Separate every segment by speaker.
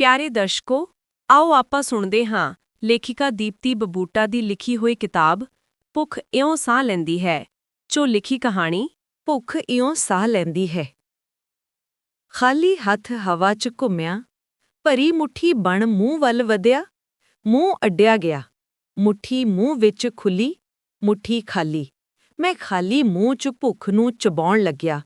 Speaker 1: ਪਿਆਰੇ ਦਰਸ਼ਕੋ, ਆਓ ਆਪਾਂ ਸੁਣਦੇ ਹਾਂ ਲੇਖਿਕਾ ਦੀਪਤੀ ਬਬੂਟਾ ਦੀ ਲਿਖੀ ਹੋਈ ਕਿਤਾਬ, ਭੁੱਖ ਇਉਂ ਸਾਹ ਲੈਂਦੀ ਹੈ, ਜੋ ਲਿਖੀ ਕਹਾਣੀ, ਭੁੱਖ ਇਉਂ ਸਾਹ ਲੈਂਦੀ ਹੈ। ਖਾਲੀ ਹੱਥ ਹਵਾ 'ਚ ਘੁੰਮਿਆ, ਭਰੀ ਮੁੱਠੀ ਬਣ ਮੂੰਹ ਵੱਲ ਵਧਿਆ, ਮੂੰਹ ਅੱਡਿਆ ਗਿਆ, ਮੁੱਠੀ ਮੂੰਹ ਵਿੱਚ ਖੁੱਲੀ, ਮੁੱਠੀ ਖਾਲੀ, ਮੈਂ ਖਾਲੀ ਮੂੰਹ 'ਚ ਭੁੱਖ ਨੂੰ ਚਬਾਉਣ ਲੱਗਿਆ,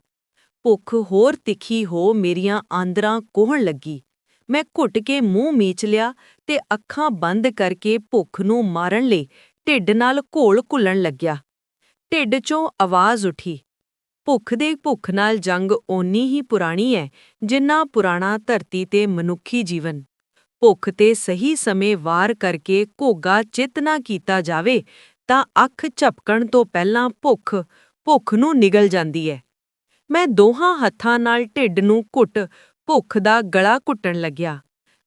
Speaker 1: ਭੁੱਖ ਹੋਰ ਤਿੱਖੀ ਹੋ ਮੇਰੀਆਂ ਆਂਦਰਾਂ ਕੋਹਣ ਲੱਗੀ। ਮੈਂ ਘੁੱਟ ਕੇ ਮੂੰਹ ਮੀਚ ਲਿਆ ਤੇ ਅੱਖਾਂ ਬੰਦ ਕਰਕੇ ਭੁੱਖ ਨੂੰ ਮਾਰਨ ਲਈ ਢਿੱਡ ਨਾਲ ਘੋਲ ਘੁੱਲਣ ਲੱਗਿਆ। ਢਿੱਡ 'ਚੋਂ ਆਵਾਜ਼ ਉੱਠੀ। ਭੁੱਖ ਦੇ ਭੁੱਖ ਨਾਲ ਜੰਗ ਓਨੀ ਹੀ ਪੁਰਾਣੀ ਹੈ ਜਿੰਨਾ ਪੁਰਾਣਾ ਧਰਤੀ ਤੇ ਮਨੁੱਖੀ ਜੀਵਨ। ਭੁੱਖ ਤੇ ਸਹੀ ਸਮੇਂ ਵਾਰ ਕਰਕੇ ਘੋਗਾ ਚਿੱਤ ਨਾ ਕੀਤਾ ਜਾਵੇ, ਤਾਂ ਅੱਖ ਝਪਕਣ ਤੋਂ ਪਹਿਲਾਂ ਭੁੱਖ ਭੁੱਖ ਨੂੰ ਨਿਗਲ ਜਾਂਦੀ ਹੈ ਮੈਂ ਦੋਹਾਂ ਹੱਥਾਂ ਨਾਲ ਢਿੱਡ ਨੂੰ ਘੁੱਟ ਭੁੱਖ ਦਾ ਗਲਾ ਘੁੱਟਣ ਲੱਗਿਆ।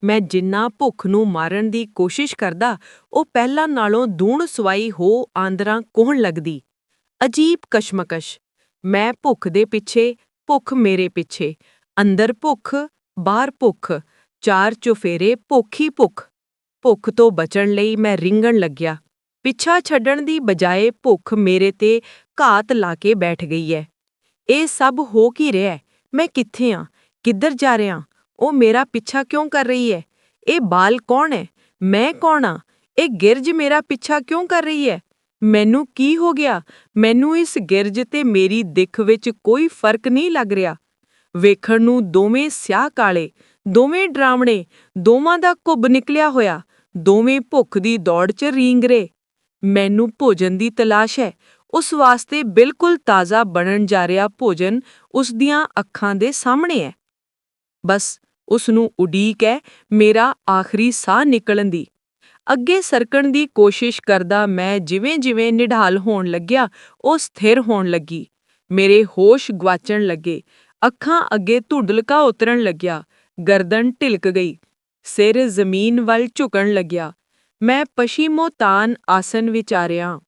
Speaker 1: ਮੈਂ ਜਿੰਨਾ ਭੁੱਖ ਨੂੰ ਮਾਰਨ ਦੀ ਕੋਸ਼ਿਸ਼ ਕਰਦਾ, ਉਹ ਪਹਿਲਾਂ ਨਾਲੋਂ ਦੂਣ ਸਵਾਈ ਹੋ ਆਂਦਰਾਂ ਕੋਹਣ ਲੱਗਦੀ। ਅਜੀਬ ਕਸ਼ਮਕਸ਼। ਮੈਂ ਭੁੱਖ ਦੇ ਪਿੱਛੇ, ਭੁੱਖ ਮੇਰੇ ਪਿੱਛੇ। ਅੰਦਰ ਭੁੱਖ, ਬਾਹਰ ਭੁੱਖ। ਚਾਰ ਚੁਫੇਰੇ, ਭੁੱਖੀ ਭੁੱਖ। ਭੁੱਖ ਤੋਂ ਬਚਣ ਲਈ ਮੈਂ ਰਿੰਗਣ ਲੱਗਿਆ। ਪਿੱਛਾ ਛੱਡਣ ਦੀ ਬਜਾਏ ਭੁੱਖ ਮੇਰੇ ਤੇ ਘਾਤ ਲਾ ਕੇ ਬੈਠ ਗਈ ਹੈ ਇਹ ਸਭ ਹੋ ਕੀ ਰਿਹਾ? ਮੈਂ ਕਿੱਥੇ ਆ? ਕਿੱਧਰ ਜਾ ਰਿਹਾ? ਉਹ ਮੇਰਾ ਪਿੱਛਾ ਕਿਉਂ ਕਰ ਰਹੀ ਹੈ? ਇਹ ਬਾਲ ਕੌਣ ਹੈ? ਮੈਂ ਕੌਣ ਆ ਇਹ ਗਿਰਜ ਮੇਰਾ ਪਿੱਛਾ ਕਿਉਂ ਕਰ ਰਹੀ ਹੈ? ਮੈਨੂੰ ਕੀ ਹੋ ਗਿਆ? ਮੈਨੂੰ ਇਸ ਗਿਰਜ ਤੇ ਮੇਰੀ ਦਿੱਖ ਵਿੱਚ ਕੋਈ ਫ਼ਰਕ ਨਹੀਂ ਲੱਗ ਰਿਹਾ। ਵੇਖਣ ਨੂੰ ਦੋਵੇਂ ਸਿਆਹ ਕਾਲੇ, ਦੋਵੇਂ ਡਰਾਵਣੇ, ਦੋਵਾਂ ਦਾ ਕੁੱਬ ਨਿਕਲਿਆ ਹੋਇਆ, ਦੋਵੇਂ ਭੁੱਖ ਦੀ ਦੌੜ 'ਚ ਰੀਂਗਰੇ ਮੈਨੂੰ ਭੋਜਨ ਦੀ ਤਲਾਸ਼ ਹੈ। ਉਸ ਵਾਸਤੇ ਬਿਲਕੁਲ ਤਾਜ਼ਾ ਬਣਨ ਜਾ ਰਿਹਾ ਭੋਜਨ ਉਸ ਦੀਆਂ ਅੱਖਾਂ ਦੇ ਸਾਹਮਣੇ ਹੈ। ਬਸ ਉਸ ਨੂੰ ਉਡੀਕ ਹੈ ਮੇਰਾ ਆਖਰੀ ਸਾਹ ਨਿਕਲਣ ਦੀ। ਅੱਗੇ ਸਰਕਣ ਦੀ ਕੋਸ਼ਿਸ਼ ਕਰਦਾ ਮੈਂ ਜਿਵੇਂ-ਜਿਵੇਂ ਨਿਢਾਲ ਹੋਣ ਲੱਗਿਆ, ਉਹ ਸਥਿਰ ਹੋਣ ਲੱਗੀ। ਮੇਰੇ ਹੋਸ਼ ਗਵਾਚਣ ਲੱਗੇ। ਅੱਖਾਂ ਅੱਗੇ ਧੁੰਦਲਕਾ ਉਤਰਨ ਲੱਗਿਆ। ਗਰਦਨ ਢਿਲਕ ਗਈ। ਸਿਰ ਜ਼ਮੀਨ ਵੱਲ ਝੁਕਣ ਲੱਗਿਆ। ਮੈਂ ਪਸ਼ੀਮੋਤਾਨ ਆਸਨ ਵਿਚਾਰਿਆ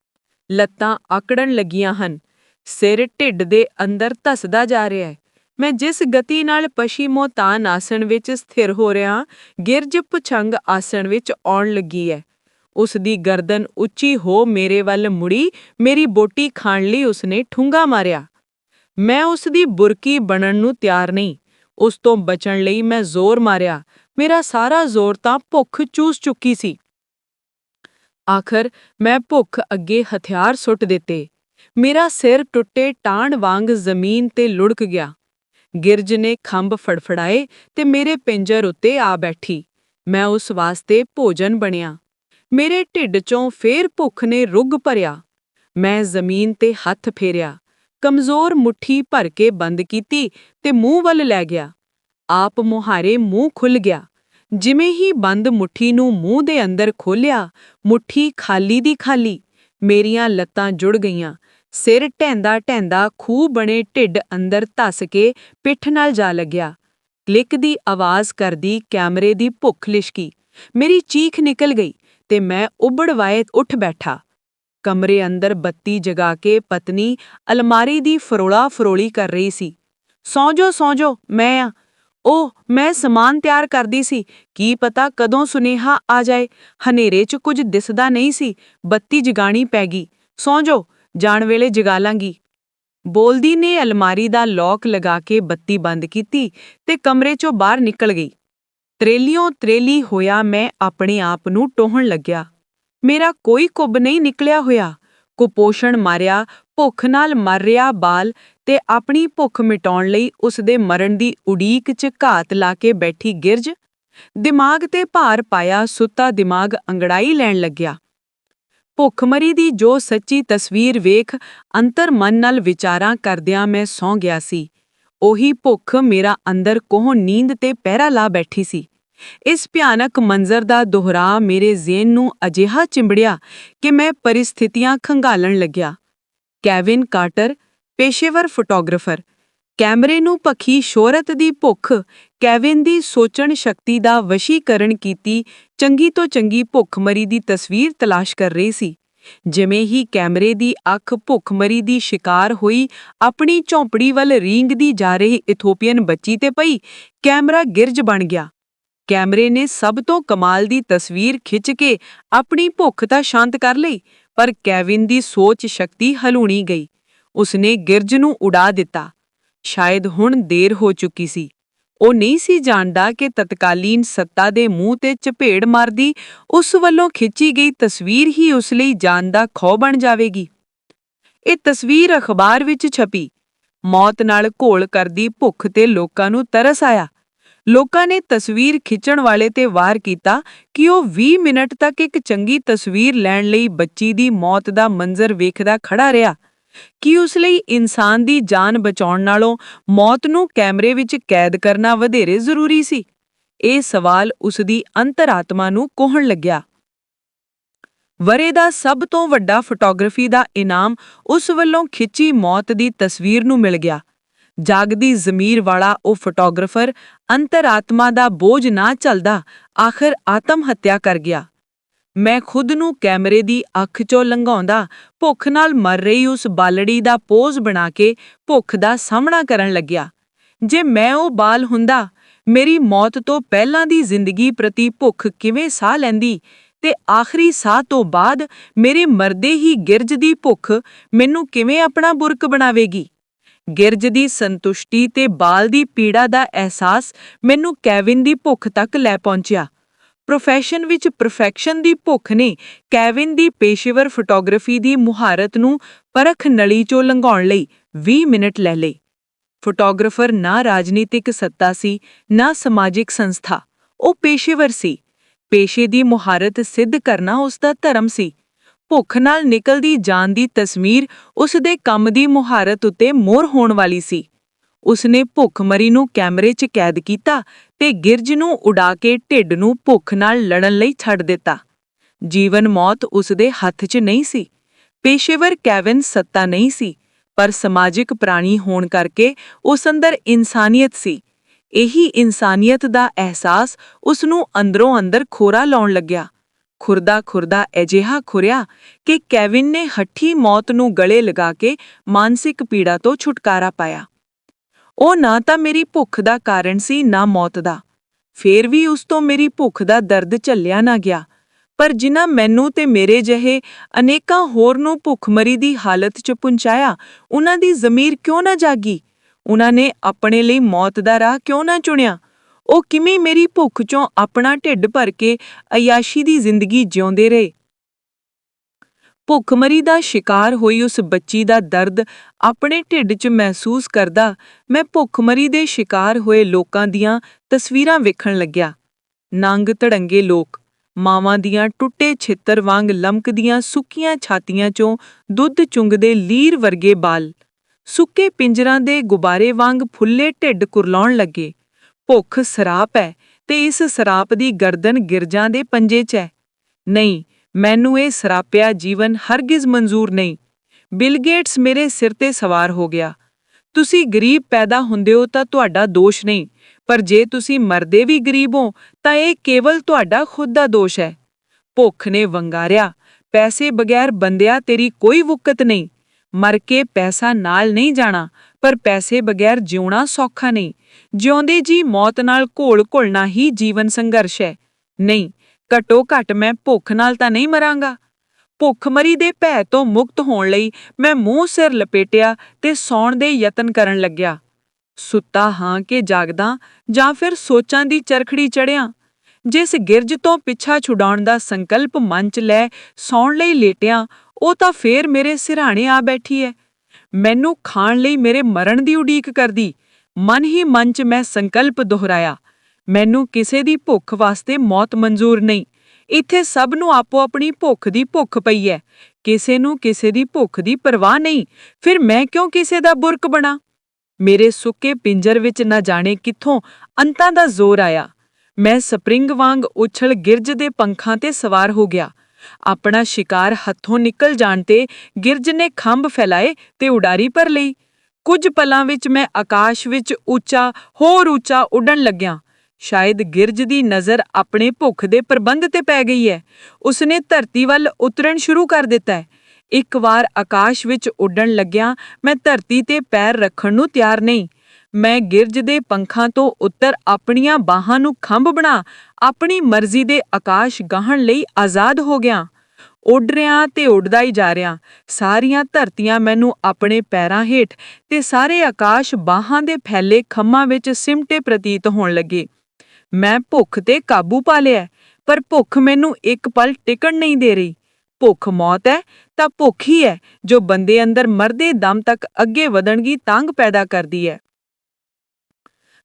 Speaker 1: ਲੱਤਾਂ ਆਕੜਨ ਲੱਗੀਆਂ ਹਨ। ਸਿਰ ਢਿੱਡ ਦੇ ਅੰਦਰ ਧਸਦਾ ਜਾ ਰਿਹਾ ਹੈ। ਮੈਂ ਜਿਸ ਗਤੀ ਨਾਲ ਪਸ਼ੀਮੋਤਾਨ ਆਸਣ ਵਿੱਚ ਸਥਿਰ ਹੋ ਰਿਹਾ, ਗਿਰਜ ਪੁਛੰਗ ਆਸਣ ਵਿੱਚ ਆਉਣ ਲੱਗੀ ਹੈ ਉਸ ਦੀ ਗਰਦਨ ਉੱਚੀ ਹੋ ਮੇਰੇ ਵੱਲ ਮੁੜੀ, ਮੇਰੀ ਬੋਟੀ ਖਾਣ ਲਈ ਉਸਨੇ ਠੁੰਗਾ ਮਾਰਿਆ। ਮੈਂ ਉਸ ਦੀ ਬੁਰਕੀ ਬਣਨ ਨੂੰ ਤਿਆਰ ਨਹੀਂ, ਉਸ ਤੋਂ ਬਚਣ ਲਈ ਮੈਂ ਜ਼ੋਰ ਮਾਰਿਆ, ਮੇਰਾ ਸਾਰਾ ਜ਼ੋਰ ਤਾਂ ਭੁੱਖ ਚੂਸ ਚੁੱਕੀ ਸੀ। ਆਖਰ ਮੈਂ ਭੁੱਖ ਅੱਗੇ ਹਥਿਆਰ ਸੁੱਟ ਦਿੱਤੇ, ਮੇਰਾ ਸਿਰ ਟੁੱਟੇ ਟਾਣ ਵਾਂਗ ਜ਼ਮੀਨ ਤੇ ਲੁੜਕ ਗਿਆ। ਗਿਰਜ ਨੇ ਖੰਭ ਫੜਫੜਾਏ ਤੇ ਮੇਰੇ ਪਿੰਜਰ ਉੱਤੇ ਆ ਬੈਠੀ। ਮੈਂ ਉਸ ਵਾਸਤੇ ਭੋਜਨ ਬਣਿਆ। ਮੇਰੇ ਢਿੱਡ 'ਚੋਂ ਫੇਰ ਭੁੱਖ ਨੇ ਰੁੱਗ ਭਰਿਆ। ਮੈਂ ਜ਼ਮੀਨ ਤੇ ਹੱਥ ਫੇਰਿਆ। ਕਮਜ਼ੋਰ ਮੁੱਠੀ ਭਰ ਕੇ ਬੰਦ ਕੀਤੀ ਤੇ ਮੂੰਹ ਵੱਲ ਲੈ ਗਿਆ। ਆਪ ਮੁਹਾਰੇ ਮੂੰਹ ਖੁੱਲ ਗਿਆ। ਜਿਵੇਂ ਹੀ ਬੰਦ ਮੁੱਠੀ ਨੂੰ ਮੂੰਹ ਦੇ ਅੰਦਰ ਖੋਲਿਆ ਮੁੱਠੀ ਖਾਲੀ ਦੀ ਖਾਲੀ। ਮੇਰੀਆਂ ਲੱਤਾਂ ਜੁੜ ਗਈਆਂ। ਸਿਰ ਢੈਂਦਾ ਢੈਂਦਾ ਖੂਹ ਬਣੇ ਢਿੱਡ ਅੰਦਰ ਧਸ ਕੇ ਪਿੱਠ ਨਾਲ ਜਾ ਲੱਗਿਆ। ਕਲਿੱਕ ਦੀ ਆਵਾਜ਼ ਕਰਦੀ ਕੈਮਰੇ ਦੀ ਭੁੱਖ ਲਿਸ਼ਕੀ। ਮੇਰੀ ਚੀਖ ਨਿਕਲ ਗਈ ਤੇ ਮੈਂ ਉਬੜ ਵਾਏ ਉੱਠ ਬੈਠਾ। ਕਮਰੇ ਅੰਦਰ ਬੱਤੀ ਜਗਾ ਕੇ ਪਤਨੀ ਅਲਮਾਰੀ ਦੀ ਫਰੋਲਾ ਫਰੋਲੀ ਕਰ ਰਹੀ ਸੀ। ਸੌਂ ਜੋ ਸੌਂ ਜੋ ਮੈਂ ਆ। ਉਹ ਮੈਂ ਸਮਾਨ ਤਿਆਰ ਕਰਦੀ ਸੀ। ਕੀ ਪਤਾ ਕਦੋਂ ਸੁਨੇਹਾ ਆ ਜਾਏ। ਹਨੇਰੇ 'ਚ ਕੁਝ ਦਿਸਦਾ ਨਹੀਂ ਸੀ। ਬੱਤੀ ਜਗਾਣੀ ਪੈ ਗਈ। ਸੌਂ ਜੋ ਜਾਣ ਵੇਲੇ ਜਗਾ ਲਾਂਗੀ। ਬੋਲਦੀ ਨੇ ਅਲਮਾਰੀ ਦਾ ਲੌਕ ਲਗਾ ਕੇ ਬੱਤੀ ਬੰਦ ਕੀਤੀ ਤੇ ਕਮਰੇ 'ਚੋਂ ਬਾਹਰ ਨਿਕਲ ਗਈ। ਤਰੇਲੀਓਂ ਤਰੇਲੀ ਹੋਇਆ ਮੈਂ ਆਪਣੇ ਆਪ ਨੂੰ ਟੋਹਣ ਲੱਗਿਆ। ਮੇਰਾ ਕੋਈ ਕੁੱਬ ਨਹੀਂ ਨਿਕਲਿਆ ਹੋਇਆ। ਕੁਪੋਸ਼ਣ ਮਾਰਿਆ, ਭੁੱਖ ਨਾਲ ਮਰ ਰਿਹਾ ਬਾਲ ਤੇ ਆਪਣੀ ਭੁੱਖ ਮਿਟਾਉਣ ਲਈ ਉਸ ਦੇ ਮਰਨ ਦੀ ਉਡੀਕ 'ਚ ਘਾਤ ਲਾ ਕੇ ਬੈਠੀ ਗਿਰਜ ਦਿਮਾਗ ਤੇ ਭਾਰ ਪਾਇਆ ਸੁੱਤਾ ਦਿਮਾਗ ਅੰਗੜਾਈ ਲੈਣ ਲੱਗਿਆ। ਭੁੱਖਮਰੀ ਦੀ ਜੋ ਸੱਚੀ ਤਸਵੀਰ ਵੇਖ ਅੰਤਰ ਮਨ ਨਾਲ ਵਿਚਾਰਾਂ ਕਰਦਿਆਂ ਮੈਂ ਸੌਂ ਗਿਆ ਸੀ। ਉਹੀ ਭੁੱਖ ਮੇਰਾ ਅੰਦਰ ਕੋਹ ਨੀਂਦ ਤੇ ਪਹਿਰਾ ਲਾ ਬੈਠੀ ਸੀ। ਇਸ ਭਿਆਨਕ ਮੰਜ਼ਰ ਦਾ ਦੁਹਰਾ ਮੇਰੇ ਜ਼ੇਨ ਨੂੰ ਅਜਿਹਾ ਚਿੰਬੜਿਆ ਕਿ ਮੈਂ ਪਰਿਸਥਿਤੀਆਂ ਖੰਗਾਲਣ ਲੱਗਿਆ। ਕੈਵਿਨ ਕਾਰਟਰ, ਪੇਸ਼ੇਵਰ ਫੋਟੋਗ੍ਰਾਫਰ। ਕੈਮਰੇ ਨੂੰ ਪੱਖੀ ਸ਼ੋਹਰਤ ਦੀ ਭੁੱਖ, ਕੈਵਿਨ ਦੀ ਸੋਚਣ ਸ਼ਕਤੀ ਦਾ ਵਸ਼ੀਕਰਨ ਕੀਤੀ, ਚੰਗੀ ਤੋਂ ਚੰਗੀ ਭੁੱਖਮਰੀ ਦੀ ਤਸਵੀਰ ਤਲਾਸ਼ ਕਰ ਰਹੀ ਸੀ। ਜਿਵੇਂ ਹੀ ਕੈਮਰੇ ਦੀ ਅੱਖ ਭੁੱਖਮਰੀ ਦੀ ਸ਼ਿਕਾਰ ਹੋਈ, ਆਪਣੀ ਝੌਂਪੜੀ ਵੱਲ ਰੀਂਗਦੀ ਜਾ ਰਹੀ ਇਥੋਪੀਅਨ ਬੱਚੀ ਤੇ ਪਈ, ਕੈਮਰਾ ਗਿਰਜ ਬਣ ਗਿਆ। ਕੈਮਰੇ ਨੇ ਸਭ ਤੋਂ ਕਮਾਲ ਦੀ ਤਸਵੀਰ ਖਿੱਚ ਕੇ ਆਪਣੀ ਭੁੱਖ ਤਾਂ ਸ਼ਾਂਤ ਕਰ ਲਈ, ਪਰ ਕੈਵਿਨ ਦੀ ਸੋਚ ਸ਼ਕਤੀ ਹਲੂਣੀ ਗਈ। ਉਸਨੇ ਗਿਰਜ ਨੂੰ ਉਡਾ ਦਿੱਤਾ। ਸ਼ਾਇਦ ਹੁਣ ਦੇਰ ਹੋ ਚੁੱਕੀ ਸੀ। ਉਹ ਨਹੀਂ ਸੀ ਜਾਣਦਾ ਕਿ ਤਤਕਾਲੀਨ ਸੱਤਾ ਦੇ ਮੂੰਹ ਤੇ ਚਪੇੜ ਮਾਰਦੀ ਉਸ ਵੱਲੋਂ ਖਿੱਚੀ ਗਈ ਤਸਵੀਰ ਹੀ ਉਸ ਲਈ ਜਾਨ ਦਾ ਖੌ ਬਣ ਜਾਵੇਗੀ। ਇਹ ਤਸਵੀਰ ਅਖਬਾਰ ਵਿੱਚ ਛਪੀ। ਮੌਤ ਨਾਲ ਘੋਲ ਕਰਦੀ ਭੁੱਖ ਤੇ ਲੋਕਾਂ ਨੂੰ ਤਰਸ ਆਇਆ। ਲੋਕਾਂ ਨੇ ਤਸਵੀਰ ਖਿੱਚਣ ਵਾਲੇ ਤੇ ਵਾਰ ਕੀਤਾ ਕਿ ਉਹ 20 ਮਿੰਟ ਤੱਕ ਇੱਕ ਚੰਗੀ ਤਸਵੀਰ ਲੈਣ ਲਈ ਬੱਚੀ ਦੀ ਮੌਤ ਦਾ ਮੰਜ਼ਰ ਵੇਖਦਾ ਖੜਾ ਰਿਹਾ। ਕੀ ਉਸ ਲਈ ਇਨਸਾਨ ਦੀ ਜਾਨ ਬਚਾਉਣ ਨਾਲੋਂ ਮੌਤ ਨੂੰ ਕੈਮਰੇ ਵਿੱਚ ਕੈਦ ਕਰਨਾ ਵਧੇਰੇ ਜ਼ਰੂਰੀ ਸੀ। ਇਹ ਸਵਾਲ ਉਸ ਦੀ ਅੰਤਰਾਤਮਾ ਨੂੰ ਕੋਹਣ ਲੱਗਿਆ। ਵਰੇ ਦਾ ਸਭ ਤੋਂ ਵੱਡਾ ਫੋਟੋਗ੍ਰਾਫੀ ਦਾ ਇਨਾਮ ਉਸ ਵੱਲੋਂ ਖਿੱਚੀ ਮੌਤ ਦੀ ਤਸਵੀਰ ਨੂੰ ਮਿਲ ਗਿਆ। ਜਾਗਦੀ ਜ਼ਮੀਰ ਵਾਲਾ ਉਹ ਫੋਟੋਗ੍ਰਾਫਰ ਅੰਤਰਾਤਮਾ ਦਾ ਬੋਝ ਨਾ ਝੱਲਦਾ ਆਖਰ ਆਤਮ ਹੱਤਿਆ ਕਰ ਗਿਆ। ਮੈਂ ਖੁਦ ਨੂੰ ਕੈਮਰੇ ਦੀ ਅੱਖ 'ਚੋਂ ਲੰਘਾਉਂਦਾ, ਭੁੱਖ ਨਾਲ ਮਰ ਰਹੀ ਉਸ ਬਾਲੜੀ ਦਾ ਪੋਜ਼ ਬਣਾ ਕੇ ਭੁੱਖ ਦਾ ਸਾਹਮਣਾ ਕਰਨ ਲੱਗਿਆ। ਜੇ ਮੈਂ ਉਹ ਬਾਲ ਹੁੰਦਾ, ਮੇਰੀ ਮੌਤ ਤੋਂ ਪਹਿਲਾਂ ਦੀ ਜ਼ਿੰਦਗੀ ਪ੍ਰਤੀ ਭੁੱਖ ਕਿਵੇਂ ਸਾਹ ਲੈਂਦੀ ਤੇ ਆਖਰੀ ਸਾਹ ਤੋਂ ਬਾਅਦ ਮੇਰੇ ਮਰਦੇ ਹੀ ਗਿਰਜ ਦੀ ਭੁੱਖ ਮੈਨੂੰ ਕਿਵੇਂ ਆਪਣਾ ਬੁਰਕ ਬਣਾਵੇਗੀ? ਗਿਰਜ ਦੀ ਸੰਤੁਸ਼ਟੀ ਤੇ ਬਾਲ ਦੀ ਪੀੜਾ ਦਾ ਅਹਿਸਾਸ ਮੈਨੂੰ ਕੈਵਿਨ ਦੀ ਭੁੱਖ ਤੱਕ ਲੈ ਪਹੁੰਚਿਆ। ਪ੍ਰੋਫੈਸ਼ਨ ਵਿੱਚ ਪਰਫੈਕਸ਼ਨ ਦੀ ਭੁੱਖ ਨੇ ਕੈਵਿਨ ਦੀ ਪੇਸ਼ੇਵਰ ਫੋਟੋਗ੍ਰਾਫੀ ਦੀ ਮੁਹਾਰਤ ਨੂੰ ਪਰਖ ਨਲੀ ਚੋਂ ਲੰਘਾਉਣ ਲਈ 20 ਮਿੰਟ ਲੈ ਲਏ। ਫੋਟੋਗ੍ਰਾਫਰ ਨਾ ਰਾਜਨੀਤਿਕ ਸੱਤਾ ਸੀ, ਨਾ ਸਮਾਜਿਕ ਸੰਸਥਾ, ਉਹ ਪੇਸ਼ੇਵਰ ਸੀ। ਪੇਸ਼ੇ ਦੀ ਮੁਹਾਰਤ ਸਿੱਧ ਕਰਨਾ ਉਸ ਦਾ ਧਰਮ ਸੀ। ਭੁੱਖ ਨਾਲ ਨਿਕਲਦੀ ਜਾਨ ਦੀ ਤਸਵੀਰ ਉਸ ਦੇ ਕੰਮ ਦੀ ਮੁਹਾਰਤ ਉੱਤੇ ਮੋਹਰ ਹੋਣ ਵਾਲੀ ਸੀ। ਉਸਨੇ ਭੁੱਖਮਰੀ ਨੂੰ ਕੈਮਰੇ 'ਚ ਕੈਦ ਕੀਤਾ ਤੇ ਗਿਰਜ ਨੂੰ ਉਡਾ ਕੇ ਢਿੱਡ ਨੂੰ ਭੁੱਖ ਨਾਲ ਲੜਨ ਲਈ ਛੱਡ ਦਿੱਤਾ। ਜੀਵਨ ਮੌਤ ਉਸਦੇ ਹੱਥ 'ਚ ਨਹੀਂ ਸੀ। ਪੇਸ਼ੇਵਰ ਕੈਵਿਨ ਸੱਤਾ ਨਹੀਂ ਸੀ, ਪਰ ਸਮਾਜਿਕ ਪ੍ਰਾਣੀ ਹੋਣ ਕਰਕੇ ਉਸ ਅੰਦਰ ਇਨਸਾਨੀਅਤ ਸੀ। ਇਹੀ ਇਨਸਾਨੀਅਤ ਦਾ ਅਹਿਸਾਸ ਉਸ ਨੂੰ ਅੰਦਰੋਂ ਅੰਦਰ ਖੋਰਾ ਲਾਉਣ ਲੱਗਿਆ। ਖੁਰਦਾ ਖੁਰਦਾ ਅਜਿਹਾ ਖੁਰਿਆ ਕਿ ਕੈਵਿਨ ਨੇ ਹੱਠੀ ਮੌਤ ਨੂੰ ਗਲੇ ਲਗਾ ਕੇ ਮਾਨਸਿਕ ਪੀੜਾ ਤੋਂ ਛੁਟਕਾਰਾ ਪਾਇਆ। ਉਹ ਨਾ ਤਾਂ ਮੇਰੀ ਭੁੱਖ ਦਾ ਕਾਰਨ ਸੀ, ਨਾ ਮੌਤ ਦਾ। ਫੇਰ ਵੀ ਉਸ ਤੋਂ ਮੇਰੀ ਭੁੱਖ ਦਾ ਦਰਦ ਝੱਲਿਆ ਨਾ ਗਿਆ। ਪਰ ਜਿਨ੍ਹਾਂ ਮੈਨੂੰ ਤੇ ਮੇਰੇ ਜਿਹੇ ਅਨੇਕਾਂ ਹੋਰ ਨੂੰ ਭੁੱਖਮਰੀ ਦੀ ਹਾਲਤ 'ਚ ਪਹੁੰਚਾਇਆ ਉਹਨਾਂ ਦੀ ਜ਼ਮੀਰ ਕਿਉਂ ਨਾ ਜਾਗੀ? ਉਹਨਾਂ ਨੇ ਆਪਣੇ ਲਈ ਮੌਤ ਦਾ ਰਾਹ ਕਿਉਂ ਨਾ ਚੁਣਿਆ? ਉਹ ਕਿਵੇਂ ਮੇਰੀ ਭੁੱਖ 'ਚੋਂ ਆਪਣਾ ਢਿੱਡ ਭਰ ਕੇ ਅਯਾਸ਼ੀ ਦੀ ਜ਼ਿੰਦਗੀ ਜਿਉਂਦੇ ਰਹੇ? ਭੁੱਖਮਰੀ ਦਾ ਸ਼ਿਕਾਰ ਹੋਈ ਉਸ ਬੱਚੀ ਦਾ ਦਰਦ ਆਪਣੇ ਢਿੱਡ 'ਚ ਮਹਿਸੂਸ ਕਰਦਾ ਮੈਂ ਭੁੱਖਮਰੀ ਦੇ ਸ਼ਿਕਾਰ ਹੋਏ ਲੋਕਾਂ ਦੀਆਂ ਤਸਵੀਰਾਂ ਵੇਖਣ ਲੱਗਿਆ। ਨੰਗ ਧੜੰਗੇ ਲੋਕ, ਮਾਵਾਂ ਦੀਆਂ ਟੁੱਟੇ ਛਿੱਤਰ ਵਾਂਗ ਲਮਕਦੀਆਂ ਸੁੱਕੀਆਂ ਛਾਤੀਆਂ 'ਚੋਂ ਦੁੱਧ ਚੁੰਗਦੇ ਲੀਰ ਵਰਗੇ ਬਾਲ। ਸੁੱਕੇ ਪਿੰਜਰਾਂ ਦੇ ਗੁਬਾਰੇ ਵਾਂਗ ਫੁੱਲੇ ਢਿੱਡ ਕੁਰਲਾਉਣ ਲੱਗੇ। ਭੁੱਖ ਸਰਾਪ ਹੈ ਤੇ ਇਸ ਸਰਾਪ ਦੀ ਗਰਦਨ ਗਿਰਜਾਂ ਦੇ ਪੰਜੇ 'ਚ ਹੈ ਨਹੀਂ ਮੈਨੂੰ ਇਹ ਸਰਾਪਿਆ ਜੀਵਨ ਹਰਗਿਜ਼ ਮਨਜ਼ੂਰ ਨਹੀਂ। ਬਿਲ ਗੇਟਸ ਮੇਰੇ ਸਿਰ ਤੇ ਸਵਾਰ ਹੋ ਗਿਆ। ਤੁਸੀਂ ਗਰੀਬ ਪੈਦਾ ਹੁੰਦੇ ਹੋ ਤਾਂ ਤੁਹਾਡਾ ਦੋਸ਼ ਨਹੀਂ, ਪਰ ਜੇ ਤੁਸੀਂ ਮਰਦੇ ਵੀ ਗਰੀਬ ਹੋ, ਤਾਂ ਇਹ ਕੇਵਲ ਤੁਹਾਡਾ ਖੁਦ ਦਾ ਦੋਸ਼ ਹੈ। ਭੁੱਖ ਨੇ ਵੰਗਾਰਿਆ, ਪੈਸੇ ਬਗੈਰ ਬੰਦਿਆ ਤੇਰੀ ਕੋਈ ਵੁਕਤ ਨਹੀਂ। ਮਰ ਕੇ ਪੈਸਾ ਨਾਲ ਨਹੀਂ ਜਾਣਾ, ਪਰ ਪੈਸੇ ਬਗੈਰ ਜਿਉਣਾ ਸੌਖਾ ਨਹੀਂ। ਜਿਉਂਦੇ ਜੀ ਮੌਤ ਨਾਲ ਘੋਲ ਘੁਲਣਾ ਹੀ ਜੀਵਨ ਸੰਘਰਸ਼ ਹੈ। ਨਹੀਂ ਘਟੋ ਘਟ ਮੈਂ ਭੁੱਖ ਨਾਲ ਤਾਂ ਨਹੀਂ ਮਰਾਂਗਾ। ਭੁੱਖਮਰੀ ਦੇ ਭੈ ਤੋਂ ਮੁਕਤ ਹੋਣ ਲਈ ਮੈਂ ਮੂੰਹ ਸਿਰ ਲਪੇਟਿਆ ਤੇ ਸੌਣ ਦੇ ਯਤਨ ਕਰਨ ਲੱਗਿਆ। ਸੁੱਤਾ ਹਾਂ ਕਿ ਜਾਗਦਾ ਜਾਂ ਫਿਰ ਸੋਚਾਂ ਦੀ ਚਰਖੜੀ ਚੜਿਆ ਜਿਸ ਗਿਰਜ ਤੋਂ ਪਿੱਛਾ ਛੁਡਾਉਣ ਦਾ ਸੰਕਲਪ ਮਨ 'ਚ ਲੈ ਸੌਣ ਲਈ ਲੇਟਿਆ, ਉਹ ਤਾਂ ਫੇਰ ਮੇਰੇ ਸਿਰਹਾਣੇ ਆ ਬੈਠੀ ਐ। ਮੈਨੂੰ ਖਾਣ ਲਈ ਮੇਰੇ ਮਰਨ ਦੀ ਉਡੀਕ ਕਰਦੀ। ਮਨ ਹੀ ਮਨ 'ਚ ਮੈਂ ਸੰਕਲਪ ਦੁਹਰਾਇਆ। ਮੈਨੂੰ ਕਿਸੇ ਦੀ ਭੁੱਖ ਵਾਸਤੇ ਮੌਤ ਮਨਜ਼ੂਰ ਨਹੀਂ। ਇੱਥੇ ਸਭ ਨੂੰ ਆਪੋ ਆਪਣੀ ਭੁੱਖ ਦੀ ਭੁੱਖ ਪਈ ਹੈ ਕਿਸੇ ਨੂੰ ਕਿਸੇ ਦੀ ਭੁੱਖ ਦੀ ਪਰਵਾਹ ਨਹੀਂ। ਫਿਰ ਮੈਂ ਕਿਉਂ ਕਿਸੇ ਦਾ ਬੁਰਕ ਬਣਾ? ਮੇਰੇ ਸੁੱਕੇ ਪਿੰਜਰ ਵਿੱਚ ਨਾ ਜਾਣੇ ਕਿੱਥੋਂ ਅੰਤਾਂ ਦਾ ਜ਼ੋਰ ਆਇਆ। ਮੈਂ ਸਪਰਿੰਗ ਵਾਂਗ ਉਛਲ ਗਿਰਜ ਦੇ ਪੰਖਾਂ ਤੇ ਸਵਾਰ ਹੋ ਗਿਆ। ਆਪਣਾ ਸ਼ਿਕਾਰ ਹੱਥੋਂ ਨਿਕਲ ਜਾਣ ਤੇ ਗਿਰਜ ਨੇ ਖੰਭ ਫੈਲਾਏ ਤੇ ਉਡਾਰੀ ਭਰ ਲਈ। ਕੁਝ ਪਲਾਂ ਵਿੱਚ ਮੈਂ ਆਕਾਸ਼ ਵਿੱਚ ਉੱਚਾ, ਹੋਰ ਉੱਚਾ ਉੱਡਣ ਲੱਗਿਆ। ਸ਼ਾਇਦ ਗਿਰਜ ਦੀ ਨਜ਼ਰ ਆਪਣੇ ਭੁੱਖ ਦੇ ਪ੍ਰਬੰਧ ਤੇ ਪੈ ਗਈ ਹੈ। ਉਸਨੇ ਧਰਤੀ ਵੱਲ ਉਤਰਨ ਸ਼ੁਰੂ ਕਰ ਦਿੱਤਾ ਹੈ। ਇੱਕ ਵਾਰ ਆਕਾਸ਼ ਵਿੱਚ ਉੱਡਣ ਲੱਗਿਆ ਮੈਂ ਧਰਤੀ ਤੇ ਪੈਰ ਰੱਖਣ ਨੂੰ ਤਿਆਰ ਨਹੀਂ। ਮੈਂ ਗਿਰਜ ਦੇ ਪੰਖਾਂ ਤੋਂ ਉੱਤਰ ਆਪਣੀਆਂ ਬਾਹਾਂ ਨੂੰ ਖੰਭ ਬਣਾ, ਆਪਣੀ ਮਰਜ਼ੀ ਦੇ ਆਕਾਸ਼ ਗਾਹਣ ਲਈ ਆਜ਼ਾਦ ਹੋ ਗਿਆ। ਉੱਡ ਰਿਆਂ ਤੇ ਉੱਡਦਾ ਹੀ ਜਾ ਰਿਆਂ ਸਾਰੀਆਂ ਧਰਤੀਆਂ ਮੈਨੂੰ ਆਪਣੇ ਪੈਰਾਂ ਹੇਠ ਤੇ ਸਾਰੇ ਆਕਾਸ਼ ਬਾਹਾਂ ਦੇ ਫੈਲੇ ਖੰਮਾਂ ਵਿੱਚ ਸਿਮਟੇ ਪ੍ਰਤੀਤ ਹੋਣ ਲੱਗੇ। ਮੈਂ ਭੁੱਖ ਤੇ ਕਾਬੂ ਪਾ ਲਿਆ ਪਰ ਭੁੱਖ ਮੈਨੂੰ ਇੱਕ ਪਲ ਟਿਕਣ ਨਹੀਂ ਦੇ ਰਹੀ। ਭੁੱਖ ਮੌਤ ਹੈ, ਤਾਂ ਭੁੱਖ ਹੀ ਹੈ, ਜੋ ਬੰਦੇ ਅੰਦਰ ਮਰਦੇ ਦਮ ਤੱਕ ਅੱਗੇ ਵਧਣ ਦੀ ਤੰਗ ਪੈਦਾ ਕਰਦੀ ਹੈ।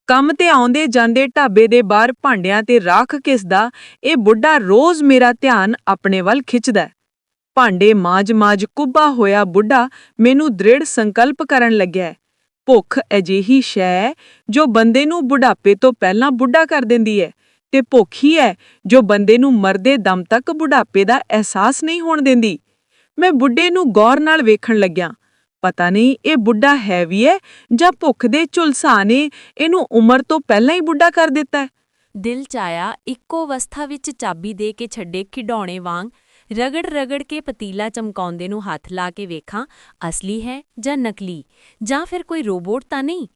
Speaker 1: ਕੰਮ ਤੇ ਆਉਂਦੇ ਜਾਂਦੇ ਢਾਬੇ ਦੇ ਬਾਹਰ ਭਾਂਡਿਆਂ ਤੇ ਰਾਖ ਕਿਸਦਾ ਇਹ ਬੁੱਢਾ ਰੋਜ਼ ਮੇਰਾ ਧਿਆਨ ਆਪਣੇ ਵੱਲ ਖਿੱਚਦਾ ਭਾਂਡੇ ਮਾਜ-ਮਾਜ ਕੁੱਬਾ ਹੋਇਆ ਬੁੱਢਾ ਮੈਨੂੰ ਦ੍ਰਿੜ ਸੰਕਲਪ ਕਰਨ ਲੱਗਿਆ ਹੈ। ਭੁੱਖ ਅਜਿਹੀ ਸ਼ੈ ਜੋ ਬੰਦੇ ਨੂੰ ਬੁਢਾਪੇ ਤੋਂ ਪਹਿਲਾਂ ਬੁੱਢਾ ਕਰ ਦਿੰਦੀ ਹੈ ਤੇ ਭੁੱਖ ਹੀ ਹੈ ਜੋ ਬੰਦੇ ਨੂੰ ਮਰਦੇ ਦਮ ਤੱਕ ਬੁਢਾਪੇ ਦਾ ਅਹਿਸਾਸ ਨਹੀਂ ਹੋਣ ਦਿੰਦੀ। ਮੈਂ ਬੁੱਢੇ ਨੂੰ ਗੌਰ ਨਾਲ ਵੇਖਣ ਲੱਗਿਆ। ਪਤਾ ਨਹੀਂ ਇਹ ਬੁੱਢਾ ਹੈ ਵੀ ਹੈ ਜਾਂ ਭੁੱਖ ਦੇ ਝੁਲਸਾ ਨੇ ਇਹਨੂੰ ਉਮਰ ਤੋਂ ਪਹਿਲਾਂ ਹੀ ਬੁੱਢਾ ਕਰ ਦਿੱਤਾ ਹੈ।
Speaker 2: ਦਿਲ ਚਾਇਆ ਇੱਕੋ ਅਵਸਥਾ ਵਿੱਚ ਚਾਬੀ ਦੇ ਕੇ ਛੱਡੇ ਖਿਡੌਣੇ ਵਾਂਗ ਰਗੜ ਰਗੜ ਕੇ ਪਤੀਲਾ ਚਮਕਾਉਂਦੇ ਨੂੰ ਹੱਥ ਲਾ ਕੇ ਵੇਖਾਂ, ਅਸਲੀ ਹੈ ਜਾਂ ਨਕਲੀ? ਜਾਂ ਫਿਰ ਕੋਈ ਰੋਬੋਟ ਤਾਂ ਨਹੀਂ?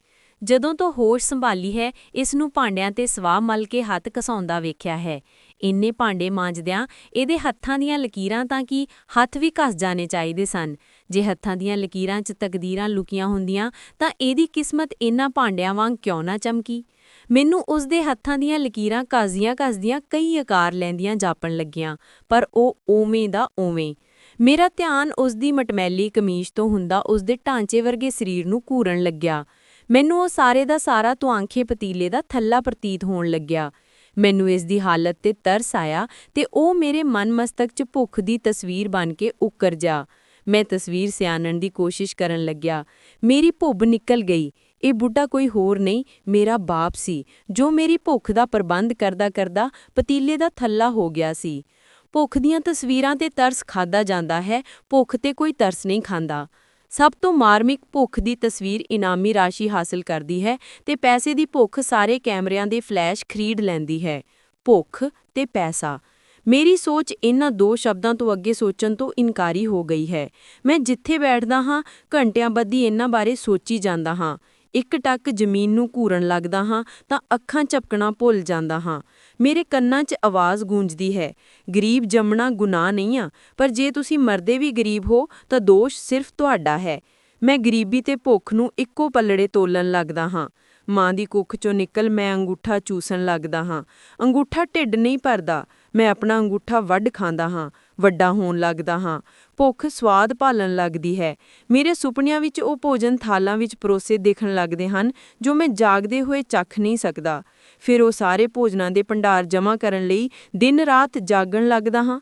Speaker 2: ਜਦੋਂ ਤੋਂ ਹੋਸ਼ ਸੰਭਾਲੀ ਹੈ, ਇਸ ਨੂੰ ਭਾਂਡਿਆਂ ਤੇ ਸਵਾਹ ਮਲ ਕੇ ਹੱਥ ਘਸਾਉਂਦਾ ਵੇਖਿਆ ਹੈ। ਇੰਨੇ ਭਾਂਡੇ ਮਾਂਜਦਿਆਂ ਇਹਦੇ ਹੱਥਾਂ ਦੀਆਂ ਲਕੀਰਾਂ ਤਾਂ ਕਿ ਹੱਥ ਵੀ ਘਸ ਜਾਣੇ ਚਾਹੀਦੇ ਸਨ? ਜੇ ਹੱਥਾਂ ਦੀਆਂ ਲਕੀਰਾਂ 'ਚ ਤਕਦੀਰਾਂ ਲੁਕੀਆਂ ਹੁੰਦੀਆਂ, ਤਾਂ ਇਹਦੀ ਕਿਸਮਤ ਇਨ੍ਹਾਂ ਭਾਂਡਿਆਂ ਵਾਂਗ ਕਿਉਂ ਨਾ ਚਮਕੀ? ਮੈਨੂੰ ਉਸ ਦੇ ਹੱਥਾਂ ਦੀਆਂ ਲਕੀਰਾਂ ਘਸਦੀਆਂ ਘਸਦੀਆਂ ਕਈ ਆਕਾਰ ਲੈਂਦੀਆਂ ਜਾਪਣ ਲੱਗੀਆਂ, ਪਰ ਉਹ ਓਵੇਂ ਦਾ ਓਵੇਂ। ਮੇਰਾ ਧਿਆਨ ਉਸ ਦੀ ਮਟਮੈਲੀ ਕਮੀਜ਼ ਤੋਂ ਹੁੰਦਾ ਉਸ ਦੇ ਢਾਂਚੇ ਵਰਗੇ ਸਰੀਰ ਨੂੰ ਘੂਰਨ ਲੱਗਿਆ। ਮੈਨੂੰ ਉਹ ਸਾਰੇ ਦਾ ਸਾਰਾ ਤੁਆਂਖੇ ਪਤੀਲੇ ਦਾ ਥੱਲਾ ਪ੍ਰਤੀਤ ਹੋਣ ਲੱਗਿਆ। ਮੈਨੂੰ ਇਸ ਦੀ ਹਾਲਤ ਤੇ ਤਰਸ ਆਇਆ ਤੇ ਉਹ ਮੇਰੇ ਮਨ ਮਸਤਕ 'ਚ ਭੁੱਖ ਦੀ ਤਸਵੀਰ ਬਣ ਕੇ ਉੱਕਰ ਜਾ। ਮੈਂ ਤਸਵੀਰ ਸਿਆਣਨ ਦੀ ਕੋਸ਼ਿਸ਼ ਕਰਨ ਲੱਗਿਆ। ਮੇਰੀ ਭੁੱਬ ਨਿਕਲ ਗਈ। ਇਹ ਬੁੱਢਾ ਕੋਈ ਹੋਰ ਨਹੀਂ, ਮੇਰਾ ਬਾਪ ਸੀ, ਜੋ ਮੇਰੀ ਭੁੱਖ ਦਾ ਪ੍ਰਬੰਧ ਕਰਦਾ ਕਰਦਾ ਪਤੀਲੇ ਦਾ ਥੱਲਾ ਹੋ ਗਿਆ ਸੀ। ਭੁੱਖ ਦੀਆਂ ਤਸਵੀਰਾਂ ਤੇ ਤਰਸ ਖਾਦਾ ਜਾਂਦਾ ਹੈ, ਭੁੱਖ ਤੇ ਕੋਈ ਤਰਸ ਨਹੀਂ ਖਾਂਦਾ। ਸਭ ਤੋਂ ਮਾਰਮਿਕ ਭੁੱਖ ਦੀ ਤਸਵੀਰ ਇਨਾਮੀ ਰਾਸ਼ੀ ਹਾਸਲ ਕਰਦੀ ਹੈ ਤੇ ਪੈਸੇ ਦੀ ਭੁੱਖ ਸਾਰੇ ਕੈਮਰਿਆਂ ਦੇ ਫਲੈਸ਼ ਖਰੀਦ ਲੈਂਦੀ ਹੈ। ਭੁੱਖ ਤੇ ਪੈਸਾ। ਮੇਰੀ ਸੋਚ ਇਹਨਾਂ ਦੋ ਸ਼ਬਦਾਂ ਤੋਂ ਅੱਗੇ ਸੋਚਣ ਤੋਂ ਇਨਕਾਰੀ ਹੋ ਗਈ ਹੈ। ਮੈਂ ਜਿੱਥੇ ਬੈਠਦਾ ਹਾਂ, ਘੰਟਿਆਂ ਬੱਧੀ ਇਹਨਾਂ ਬਾਰੇ ਸੋਚੀ ਜਾਂਦਾ ਹਾਂ। ਇੱਕ ਟੱਕ ਜ਼ਮੀਨ ਨੂੰ ਘੂਰਨ ਲੱਗਦਾ ਹਾਂ ਤਾਂ ਅੱਖਾਂ ਝਪਕਣਾ ਭੁੱਲ ਜਾਂਦਾ ਹਾਂ। ਮੇਰੇ ਕੰਨਾਂ 'ਚ ਆਵਾਜ਼ ਗੂੰਜਦੀ ਹੈ, ਗਰੀਬ ਜੰਮਣਾ ਗੁਨਾਹ ਨਹੀਂ ਆ, ਪਰ ਜੇ ਤੁਸੀਂ ਮਰਦੇ ਵੀ ਗਰੀਬ ਹੋ ਤਾਂ ਦੋਸ਼ ਸਿਰਫ ਤੁਹਾਡਾ ਹੈ। ਮੈਂ ਗਰੀਬੀ ਤੇ ਭੁੱਖ ਨੂੰ ਇੱਕੋ ਪੱਲੜੇ ਤੋਲਣ ਲੱਗਦਾ ਹਾਂ। ਮਾਂ ਦੀ ਕੁੱਖ ਚੋਂ ਨਿਕਲ ਮੈਂ ਅੰਗੂਠਾ ਚੂਸਣ ਲੱਗਦਾ ਹਾਂ। ਅੰਗੂਠਾ ਢਿੱਡ ਨਹੀਂ ਭਰਦਾ ਮੈਂ ਆਪਣਾ ਅੰਗੂਠਾ ਵੱਢ ਖਾਂਦਾ ਹਾਂ, ਵੱਡਾ ਹੋਣ ਲੱਗਦਾ ਹਾਂ। ਭੁੱਖ ਸਵਾਦ ਭਾਲਣ ਲੱਗਦੀ ਹੈ। ਮੇਰੇ ਸੁਪਨਿਆਂ ਵਿੱਚ ਉਹ ਭੋਜਨ ਥਾਲਾਂ ਵਿੱਚ ਪਰੋਸੇ ਦੇਖਣ ਲੱਗਦੇ ਹਨ, ਜੋ ਮੈਂ ਜਾਗਦੇ ਹੋਏ ਚੱਖ ਨਹੀਂ ਸਕਦਾ। ਫਿਰ ਉਹ ਸਾਰੇ ਭੋਜਨਾਂ ਦੇ ਭੰਡਾਰ ਜਮ੍ਹਾਂ ਕਰਨ ਲਈ ਦਿਨ ਰਾਤ ਜਾਗਣ ਲੱਗਦਾ ਹਾਂ।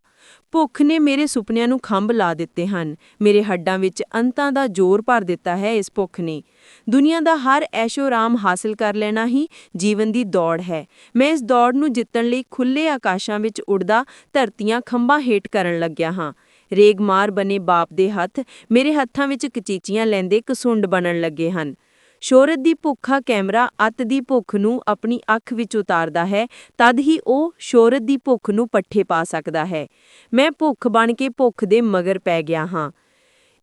Speaker 2: ਭੁੱਖ ਨੇ ਮੇਰੇ ਸੁਪਨਿਆਂ ਨੂੰ ਖੰਭ ਲਾ ਦਿੱਤੇ ਹਨ। ਮੇਰੇ ਹੱਡਾਂ ਵਿੱਚ ਅੰਤਾਂ ਦਾ ਜ਼ੋਰ ਭਰ ਦਿੱਤਾ ਹੈ ਇਸ ਭੁੱਖ ਨੇ। ਦੁਨੀਆ ਦਾ ਹਰ ਐਸ਼ੋ-ਰਾਮ ਹਾਸਲ ਕਰ ਲੈਣਾ ਹੀ ਜੀਵਨ ਦੀ ਦੌੜ ਹੈ। ਮੈਂ ਇਸ ਦੌੜ ਨੂੰ ਜਿੱਤਣ ਲਈ ਖੁੱਲੇ ਆਕਾਸ਼ਾਂ ਵਿੱਚ ਉੱਡਦਾ ਧਰਤੀਆਂ ਖੰਭਾਂ ਹੇਠ ਕਰਨ ਲੱਗਿਆ ਹਾਂ। ਰੇਗਮਾਰ ਬਨੇ ਬਾਪ ਦੇ ਹੱਥ ਮੇਰੇ ਹੱਥਾਂ ਵਿੱਚ ਕਚੀਚੀਆਂ ਲੈਂਦੇ ਕਸੁੰਡ ਬਣਨ ਲੱਗੇ ਹਨ। ਸ਼ੋਹਰਤ ਦੀ ਭੁੱਖਾ ਕੈਮਰਾ ਅੱਤ ਦੀ ਭੁੱਖ ਨੂੰ ਆਪਣੀ ਅੱਖ ਵਿੱਚ ਉਤਾਰਦਾ ਹੈ, ਤਦ ਹੀ ਉਹ ਸ਼ੋਹਰਤ ਦੀ ਭੁੱਖ ਨੂੰ ਪੱਠੇ ਪਾ ਸਕਦਾ ਹੈ। ਮੈਂ ਭੁੱਖ ਬਣ ਕੇ ਭੁੱਖ ਦੇ ਮਗਰ ਪੈ ਗਿਆ ਹਾਂ।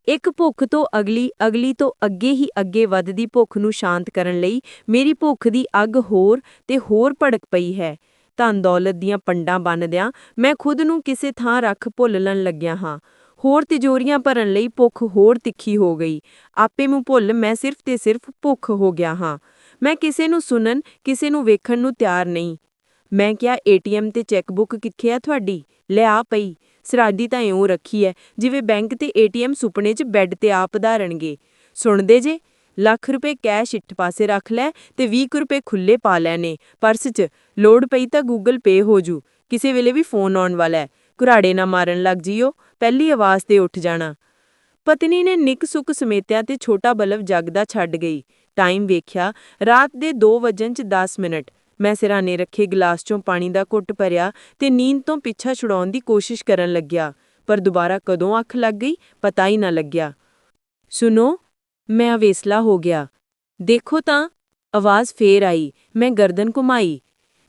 Speaker 2: ਇੱਕ ਭੁੱਖ ਤੋਂ ਅਗਲੀ ਅਗਲੀ ਤੋਂ ਅੱਗੇ ਹੀ ਅੱਗੇ ਵੱਧਦੀ ਭੁੱਖ ਨੂੰ ਸ਼ਾਂਤ ਕਰਨ ਲਈ ਮੇਰੀ ਭੁੱਖ ਦੀ ਅੱਗ ਹੋਰ ਤੇ ਹੋਰ ਭੜਕ ਪਈ ਹੈ। ਧਨ ਦੌਲਤ ਦੀਆਂ ਪੰਡਾਂ ਬੰਨਦਿਆਂ ਮੈਂ ਖੁਦ ਨੂੰ ਕਿਸੇ ਥਾਂ ਰੱਖ ਭੁੱਲਣ ਲੱਗਿਆ ਹਾਂ। ਹੋਰ ਤਿਜੋਰੀਆਂ ਭਰਨ ਲਈ ਭੁੱਖ ਹੋਰ ਤਿੱਖੀ ਹੋ ਗਈ। ਆਪੇ ਨੂੰ ਭੁੱਲ ਮੈਂ ਸਿਰਫ ਤੇ ਸਿਰਫ ਭੁੱਖ ਹੋ ਗਿਆ ਹਾਂ। ਮੈਂ ਕਿਸੇ ਨੂੰ ਸੁਣਨ, ਕਿਸੇ ਨੂੰ ਵੇਖਣ ਨੂੰ ਤਿਆਰ ਨਹੀਂ। ਮੈਂ ਕਿਹਾ ਏਟੀਐਮ ਤੇ ਚੈੱਕਬੁੱਕ ਕਿੱਥੇ ਆ ਤੁਹਾਡੀ? ਲੈ ਆ ਪਈ। ਸਰਾਦੀ ਤਾਂ ਇਉਂ ਰੱਖੀ ਐ, ਜਿਵੇਂ ਬੈਂਕ ਤੇ ਏਟੀਐਮ ਸੁਪਨੇ 'ਚ ਬੈੱਡ ਤੇ ਆਪ ਧਾਰਨਗੇ। ਸੁਣਦੇ ਜੇ? ਲੱਖ ਰੁਪਏ ਕੈਸ਼ ਇੱਟ ਪਾਸੇ ਰੱਖ ਲੈ ਤੇ 20 ਕੁ ਰੁਪਏ ਖੁੱਲੇ ਪਾ ਲੈਣੇ। ਪਰਸ 'ਚ। ਲੋੜ ਪਈ ਤਾਂ ਗੂਗਲ ਪੇ ਹੋ ਜੂ। ਕਿਸੇ ਵੇਲੇ ਵੀ ਫੋਨ ਆਉਣ ਵਾਲਾ ਹੈ ਘੁਰਾੜੇ ਨਾ ਮਾਰਨ ਲੱਗ ਜੀਓ, ਪਹਿਲੀ ਆਵਾਜ਼ ਤੇ ਉੱਠ ਜਾਣਾ। ਪਤਨੀ ਨੇ ਨਿੱਕ ਸੁੱਕ ਸਮੇਤਿਆ ਤੇ ਛੋਟਾ ਬਲਬ ਜਗਦਾ ਛੱਡ ਗਈ। ਟਾਈਮ ਵੇਖਿਆ, ਰਾਤ ਦੇ 2 ਵਜਨ ਚ 10 ਮਿੰਟ। ਮੈਂ ਸਿਰਾਨੇ ਰੱਖੇ ਗਲਾਸ ਚੋਂ ਪਾਣੀ ਦਾ ਘੁੱਟ ਭਰਿਆ ਤੇ ਨੀਂਦ ਤੋਂ ਪਿੱਛਾ ਛੁਡਾਉਣ ਦੀ ਕੋਸ਼ਿਸ਼ ਕਰਨ ਲੱਗਿਆ। ਪਰ ਦੁਬਾਰਾ ਕਦੋਂ ਅੱਖ ਲੱਗ ਗਈ, ਪਤਾ ਹੀ ਨਾ ਲੱਗਿਆ। ਸੁਨੋ ਮੈਂ ਅਵੇਸਲਾ ਹੋ ਗਿਆ। ਦੇਖੋ ਤਾਂ, ਆਵਾਜ਼ ਫੇਰ ਆਈ, ਮੈਂ ਗਰਦਨ ਘੁਮਾਈ।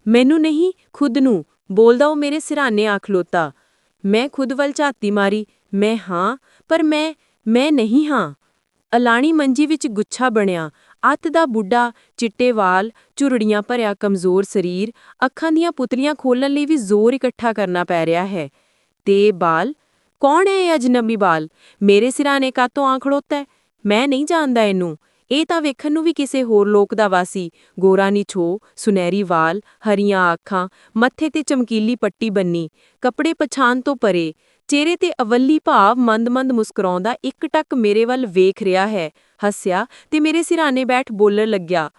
Speaker 2: ਮੈਨੂੰ ਨਹੀਂ, ਖੁਦ ਨੂੰ। ਬੋਲਦਾ ਉਹ ਮੇਰੇ ਸਿਰਾਨੇ ਆ ਖਲੋਤਾ। ਮੈਂ ਖੁਦ ਵੱਲ ਝਾਤੀ ਮਾਰੀ, ਮੈਂ ਹਾਂ, ਪਰ ਮੈਂ ਮੈਂ ਨਹੀਂ ਹਾਂ। ਅਲਾਣੀ ਮੰਜੀ ਵਿੱਚ ਗੁੱਛਾ ਬਣਿਆ। ਅੱਤ ਦਾ ਬੁੱਢਾ, ਚਿੱਟੇ ਵਾਲ, ਝੁਰੜੀਆਂ ਭਰਿਆ ਕਮਜ਼ੋਰ ਸਰੀਰ, ਅੱਖਾਂ ਦੀਆਂ ਪੁਤਲੀਆਂ ਖੋਲਣ ਲਈ ਵੀ ਜ਼ੋਰ ਇਕੱਠਾ ਕਰਨਾ ਪੈ ਰਿਹਾ ਹੈ। ਤੇ ਬਾਲ? ਕੌਣ ਹੈ ਇਹ ਅਜਨਬੀ ਬਾਲ? ਮੇਰੇ ਸਿਰਾਂ ਸਿਰਾਣੇ ਕਾਤੋਂ ਆ ਖੜੋਤਾ ਮੈਂ ਨਹੀਂ ਜਾਣਦਾ ਇਹਨੂੰ। ਇਹ ਤਾਂ ਵੇਖਣ ਨੂੰ ਵੀ ਕਿਸੇ ਹੋਰ ਲੋਕ ਦਾ ਵਾਸੀ। ਗੋਰਾ ਨਿਛੋ ਸੁਨਹਿਰੀ ਵਾਲ, ਹਰੀਆਂ ਅੱਖਾਂ, ਮੱਥੇ ਤੇ ਚਮਕੀਲੀ ਪੱਟੀ ਬੰਨੀ, ਕੱਪੜੇ ਪਛਾਣ ਤੋਂ ਪਰੇ। ਚਿਹਰੇ ਤੇ ਅਵੱਲੀ ਭਾਵ ਮੰਦ-ਮੰਦ ਮੁਸਕਰਾਉਂਦਾ ਇੱਕ ਟੱਕ ਮੇਰੇ ਵੱਲ ਵੇਖ ਰਿਹਾ ਹੈ। ਹੱਸਿਆ ਤੇ ਮੇਰੇ ਸਿਰਾਣੇ ਬੈਠ ਬੋਲਣ ਲੱਗਿਆ,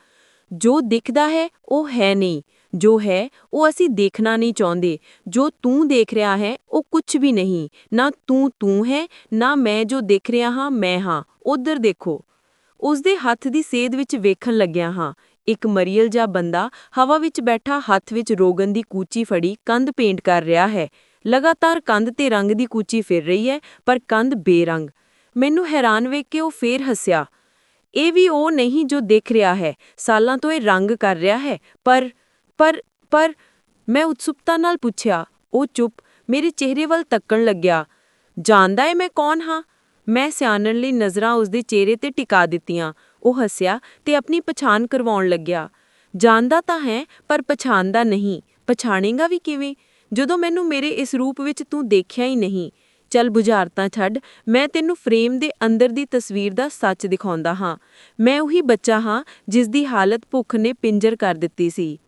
Speaker 2: ਜੋ ਦਿਖਦਾ ਹੈ, ਉਹ ਹੈ ਨਹੀਂ। ਜੋ ਹੈ, ਉਹ ਅਸੀਂ ਦੇਖਣਾ ਨਹੀਂ ਚਾਹੁੰਦੇ। ਜੋ ਤੂੰ ਦੇਖ ਰਿਹਾ ਹੈ, ਉਹ ਕੁਝ ਵੀ ਨਹੀਂ। ਨਾ ਤੂੰ ਤੂੰ ਹੈ, ਨਾ ਮੈਂ ਜੋ ਦੇਖ ਰਿਹਾ ਹਾਂ, ਮੈਂ ਹਾਂ। ਉਧਰ ਦੇਖੋ। ਉਸਦੇ ਹੱਥ ਦੀ ਸੇਧ ਵਿੱਚ ਵੇਖਣ ਲੱਗਿਆ ਹਾਂ। ਇੱਕ ਮਰੀਅਲ ਜਿਹਾ ਬੰਦਾ ਹਵਾ ਵਿੱਚ ਬੈਠਾ ਹੱਥ ਵਿੱਚ ਰੋਗਨ ਦੀ ਕੂਚੀ ਫੜੀ ਕੰਧ ਪੇਂਟ ਕਰ ਰਿਹਾ ਹੈ। ਲਗਾਤਾਰ ਕੰਧ ਤੇ ਰੰਗ ਦੀ ਕੂਚੀ ਫਿਰ ਰਹੀ ਹੈ, ਪਰ ਕੰਧ ਬੇਰੰਗ। ਮੈਨੂੰ ਹੈਰਾਨ ਵੇਖ ਕੇ ਉਹ ਫੇਰ ਹੱਸਿਆ। ਇਹ ਵੀ ਉਹ ਨਹੀਂ ਜੋ ਦੇਖ ਰਿਹਾ ਹੈ। ਸਾਲਾਂ ਤੋਂ ਇਹ ਰੰਗ ਕਰ ਰਿਹਾ ਹੈ। ਪਰ ਪਰ ਪਰ ਮੈਂ ਉਤਸੁਕਤਾ ਨਾਲ ਪੁੱਛਿਆ, ਉਹ ਚੁੱਪ, ਮੇਰੇ ਚਿਹਰੇ ਵੱਲ ਤੱਕਣ ਲੱਗਿਆ। ਜਾਣਦਾ ਹੈ ਮੈਂ ਕੌਣ ਹਾਂ? ਮੈਂ ਸਿਆਣਨ ਲਈ ਨਜ਼ਰਾਂ ਉਸਦੇ ਚਿਹਰੇ ਤੇ ਟਿਕਾ ਦਿੱਤੀਆਂ। ਉਹ ਹੱਸਿਆ ਤੇ ਆਪਣੀ ਪਛਾਣ ਕਰਵਾਉਣ ਲੱਗਿਆ। ਜਾਣਦਾ ਤਾਂ ਹੈ, ਪਰ ਪਛਾਣਦਾ ਨਹੀਂ। ਪਛਾਣੇਗਾ ਵੀ ਕਿਵੇਂ? ਜਦੋਂ ਮੈਨੂੰ ਮੇਰੇ ਇਸ ਰੂਪ ਵਿੱਚ ਤੂੰ ਦੇਖਿਆ ਹੀ ਨਹੀਂ। ਚੱਲ ਬੁਝਾਰਤਾਂ ਛੱਡ, ਮੈਂ ਤੈਨੂੰ ਫਰੇਮ ਦੇ ਅੰਦਰ ਦੀ ਤਸਵੀਰ ਦਾ ਸੱਚ ਦਿਖਾਉਂਦਾ ਹਾਂ। ਮੈਂ ਉਹੀ ਬੱਚਾ ਹਾਂ ਜਿਸ ਦੀ ਹਾਲਤ ਭੁੱਖ ਨੇ ਪਿੰਜਰ ਕਰ ਦਿੱਤੀ ਸੀ।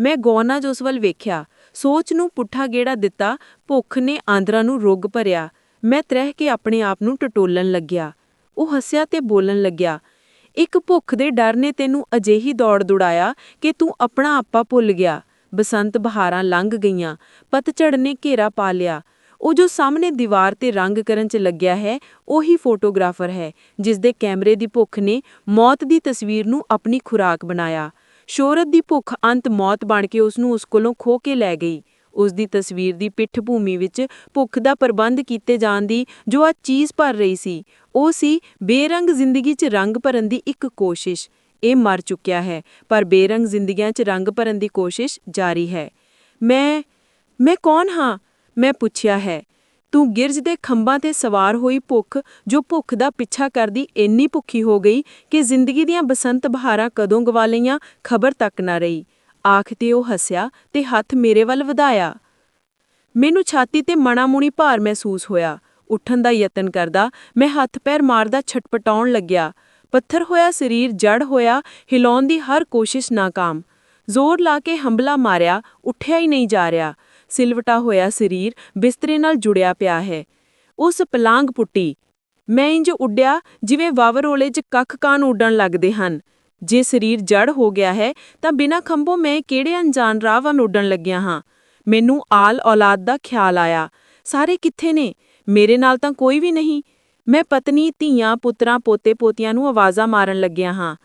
Speaker 2: ਮੈਂ ਗੌਨਾ ਉਸ ਵੱਲ ਵੇਖਿਆ। ਸੋਚ ਨੂੰ ਪੁੱਠਾ ਗੇੜਾ ਦਿੱਤਾ, ਭੁੱਖ ਨੇ ਆਂਦਰਾਂ ਨੂੰ ਰੁੱਗ ਭਰਿਆ। ਮੈਂ ਤ੍ਰਹਿ ਕੇ ਆਪਣੇ ਆਪ ਨੂੰ ਟਟੋਲਣ ਲੱਗਿਆ। ਉਹ ਹੱਸਿਆ ਤੇ ਬੋਲਣ ਲੱਗਿਆ, ਇੱਕ ਭੁੱਖ ਦੇ ਡਰ ਨੇ ਤੈਨੂੰ ਅਜਿਹੀ ਦੌੜ ਦੁੜਾਇਆ ਕਿ ਤੂੰ ਆਪਣਾ ਆਪਾ ਭੁੱਲ ਗਿਆ। ਬਸੰਤ ਬਹਾਰਾਂ ਲੰਘ ਗਈਆਂ ਪਤਝੜ ਨੇ ਘੇਰਾ ਪਾ ਲਿਆ। ਉਹ ਜੋ ਸਾਹਮਣੇ ਦੀਵਾਰ ਤੇ ਰੰਗ ਕਰਨ 'ਚ ਲੱਗਿਆ ਹੈ, ਉਹੀ ਫੋਟੋਗ੍ਰਾਫਰ ਹੈ, ਜਿਸ ਦੇ ਕੈਮਰੇ ਦੀ ਭੁੱਖ ਨੇ ਮੌਤ ਦੀ ਤਸਵੀਰ ਨੂੰ ਆਪਣੀ ਖੁਰਾਕ ਬਣਾਇਆ। ਸ਼ੋਹਰਤ ਦੀ ਭੁੱਖ ਅੰਤ ਮੌਤ ਬਣ ਕੇ ਉਸ ਨੂੰ ਉਸ ਕੋਲੋਂ ਖੋ ਕੇ ਲੈ ਗਈ। ਉਸ ਦੀ ਤਸਵੀਰ ਦੀ ਪਿੱਠ ਭੂਮੀ ਵਿੱਚ ਭੁੱਖ ਦਾ ਪ੍ਰਬੰਧ ਕੀਤੇ ਜਾਣ ਦੀ ਜੋ ਆ ਚੀਜ਼ ਭਰ ਰਹੀ ਸੀ, ਉਹ ਸੀ ਬੇਰੰਗ ਜ਼ਿੰਦਗੀ 'ਚ ਰੰਗ ਭਰਨ ਦੀ ਇੱਕ ਕੋਸ਼ਿਸ਼। ਇਹ ਮਰ ਚੁੱਕਿਆ ਹੈ, ਪਰ ਬੇਰੰਗ ਜ਼ਿੰਦਗੀਆਂ 'ਚ ਰੰਗ ਭਰਨ ਦੀ ਕੋਸ਼ਿਸ਼ ਜਾਰੀ ਹੈ। ਮੈਂ ਮੈਂ ਕੌਣ ਹਾਂ? ਮੈਂ ਪੁੱਛਿਆ ਹੈ। ਤੂੰ ਗਿਰਜ ਦੇ ਖੰਭਾਂ ਤੇ ਸਵਾਰ ਹੋਈ ਭੁੱਖ, ਜੋ ਭੁੱਖ ਦਾ ਪਿੱਛਾ ਕਰਦੀ ਇੰਨੀ ਭੁੱਖੀ ਹੋ ਗਈ ਕਿ ਜ਼ਿੰਦਗੀ ਦੀਆਂ ਬਸੰਤ ਬਹਾਰਾਂ ਕਦੋਂ ਗਵਾ ਲਈਆਂ ਖਬਰ ਤੱਕ ਨਾ ਰਹੀ। ਆਖ ਤੇ ਉਹ ਹੱਸਿਆ ਤੇ ਹੱਥ ਮੇਰੇ ਵੱਲ ਵਧਾਇਆ। ਮੈਨੂੰ ਛਾਤੀ ਤੇ ਮਣਾਮੁਣੀ ਭਾਰ ਮਹਿਸੂਸ ਹੋਇਆ। ਉੱਠਣ ਦਾ ਯਤਨ ਕਰਦਾ ਮੈਂ ਹੱਥ ਪੈਰ ਮਾਰਦਾ ਛਟਪਟਾਉਣ ਲੱਗਿਆ। ਪੱਥਰ ਹੋਇਆ, ਸਰੀਰ ਜੜ ਹੋਇਆ, ਹਿਲਾਉਣ ਦੀ ਹਰ ਕੋਸ਼ਿਸ਼ ਨਾਕਾਮ। ਜ਼ੋਰ ਲਾ ਕੇ ਹੰਬਲਾ ਮਾਰਿਆ, ਉੱਠਿਆ ਹੀ ਨਹੀਂ ਜਾ ਰਿਹਾ। ਸਿਲਵਟਾ ਹੋਇਆ ਸਰੀਰ, ਬਿਸਤਰੇ ਨਾਲ ਜੁੜਿਆ ਪਿਆ ਹੈ। ਉਸ ਪਲਾਂਗ ਪੁੱਟੀ। ਮੈਂ ਇੰਜ ਉੱਡਿਆ ਜਿਵੇਂ ਵਾਵਰੋਲੇ 'ਚ ਕੱਖ ਕਾਨ ਉੱਡਣ ਲੱਗਦੇ ਹਨ। ਜੇ ਸਰੀਰ ਜੜ ਹੋ ਗਿਆ ਹੈ, ਤਾਂ ਬਿਨਾਂ ਖੰਭੋਂ ਮੈਂ ਕਿਹੜੇ ਅਣਜਾਣ ਰਾਹ ਵੱਲ ਉੱਡਣ ਲੱਗਿਆ ਹਾਂ? ਮੈਨੂੰ ਆਲ ਔਲਾਦ ਦਾ ਖਿਆਲ ਆਇਆ। ਸਾਰੇ ਕਿੱਥੇ ਨੇ? ਮੇਰੇ ਨਾਲ ਤਾਂ ਕੋਈ ਵੀ ਨਹੀਂ। ਮੈਂ ਪਤਨੀ, ਧੀਆਂ, ਪੁੱਤਰਾਂ ਪੋਤੇ ਪੋਤੀਆਂ ਨੂੰ ਆਵਾਜ਼ਾਂ ਮਾਰਨ ਲੱਗਿਆ ਹਾਂ।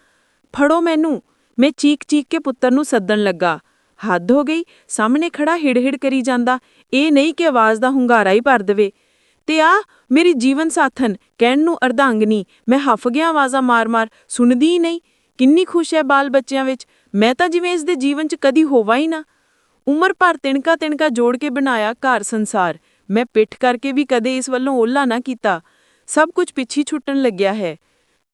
Speaker 2: ਫੜੋ ਮੈਨੂੰ। ਮੈਂ ਚੀਕ ਚੀਕ ਕੇ ਪੁੱਤਰ ਨੂੰ ਸੱਦਣ ਲੱਗਾ। ਹੱਦ ਹੋ ਗਈ। ਸਾਹਮਣੇ ਖੜਾ ਹਿੜ-ਹਿੜ ਕਰੀ ਜਾਂਦਾ। ਇਹ ਨਹੀਂ ਕਿ ਆਵਾਜ਼ ਦਾ ਹੁੰਗਾਰਾ ਹੀ ਭਰ ਦੇਵੇ। ਤੇ ਆ, ਮੇਰੀ ਜੀਵਨ ਸਾਥਨ ਕਹਿਣ ਨੂੰ ਅਰਧਾਂਗਨੀ। ਮੈਂ ਹਫ ਗਿਆ ਆਵਾਜ਼ਾਂ ਮਾਰ-ਮਾਰ। ਸੁਣਦੀ ਹੀ ਨਹੀਂ। ਕਿੰਨੀ ਖੁਸ਼ ਹੈ ਬਾਲ ਬੱਚਿਆਂ ਵਿੱਚ। ਮੈਂ ਤਾਂ ਜਿਵੇਂ ਇਸ ਦੇ ਜੀਵਨ 'ਚ ਕਦੀ ਹੋਵਾ ਹੀ ਨਾ। ਉਮਰ ਭਰ ਤਿਣਕਾ ਤਿਣਕਾ ਜੋੜ ਕੇ ਬਣਾਇਆ ਘਰ ਸੰਸਾਰ। ਮੈਂ ਪਿੱਠ ਕਰਕੇ ਵੀ ਕਦੇ ਇਸ ਵੱਲੋਂ ਓਲਾ ਨਾ ਕੀਤਾ। ਸਭ ਕੁਝ ਪਿੱਛੇ ਛੁੱਟਣ ਲੱਗਿਆ ਹੈ।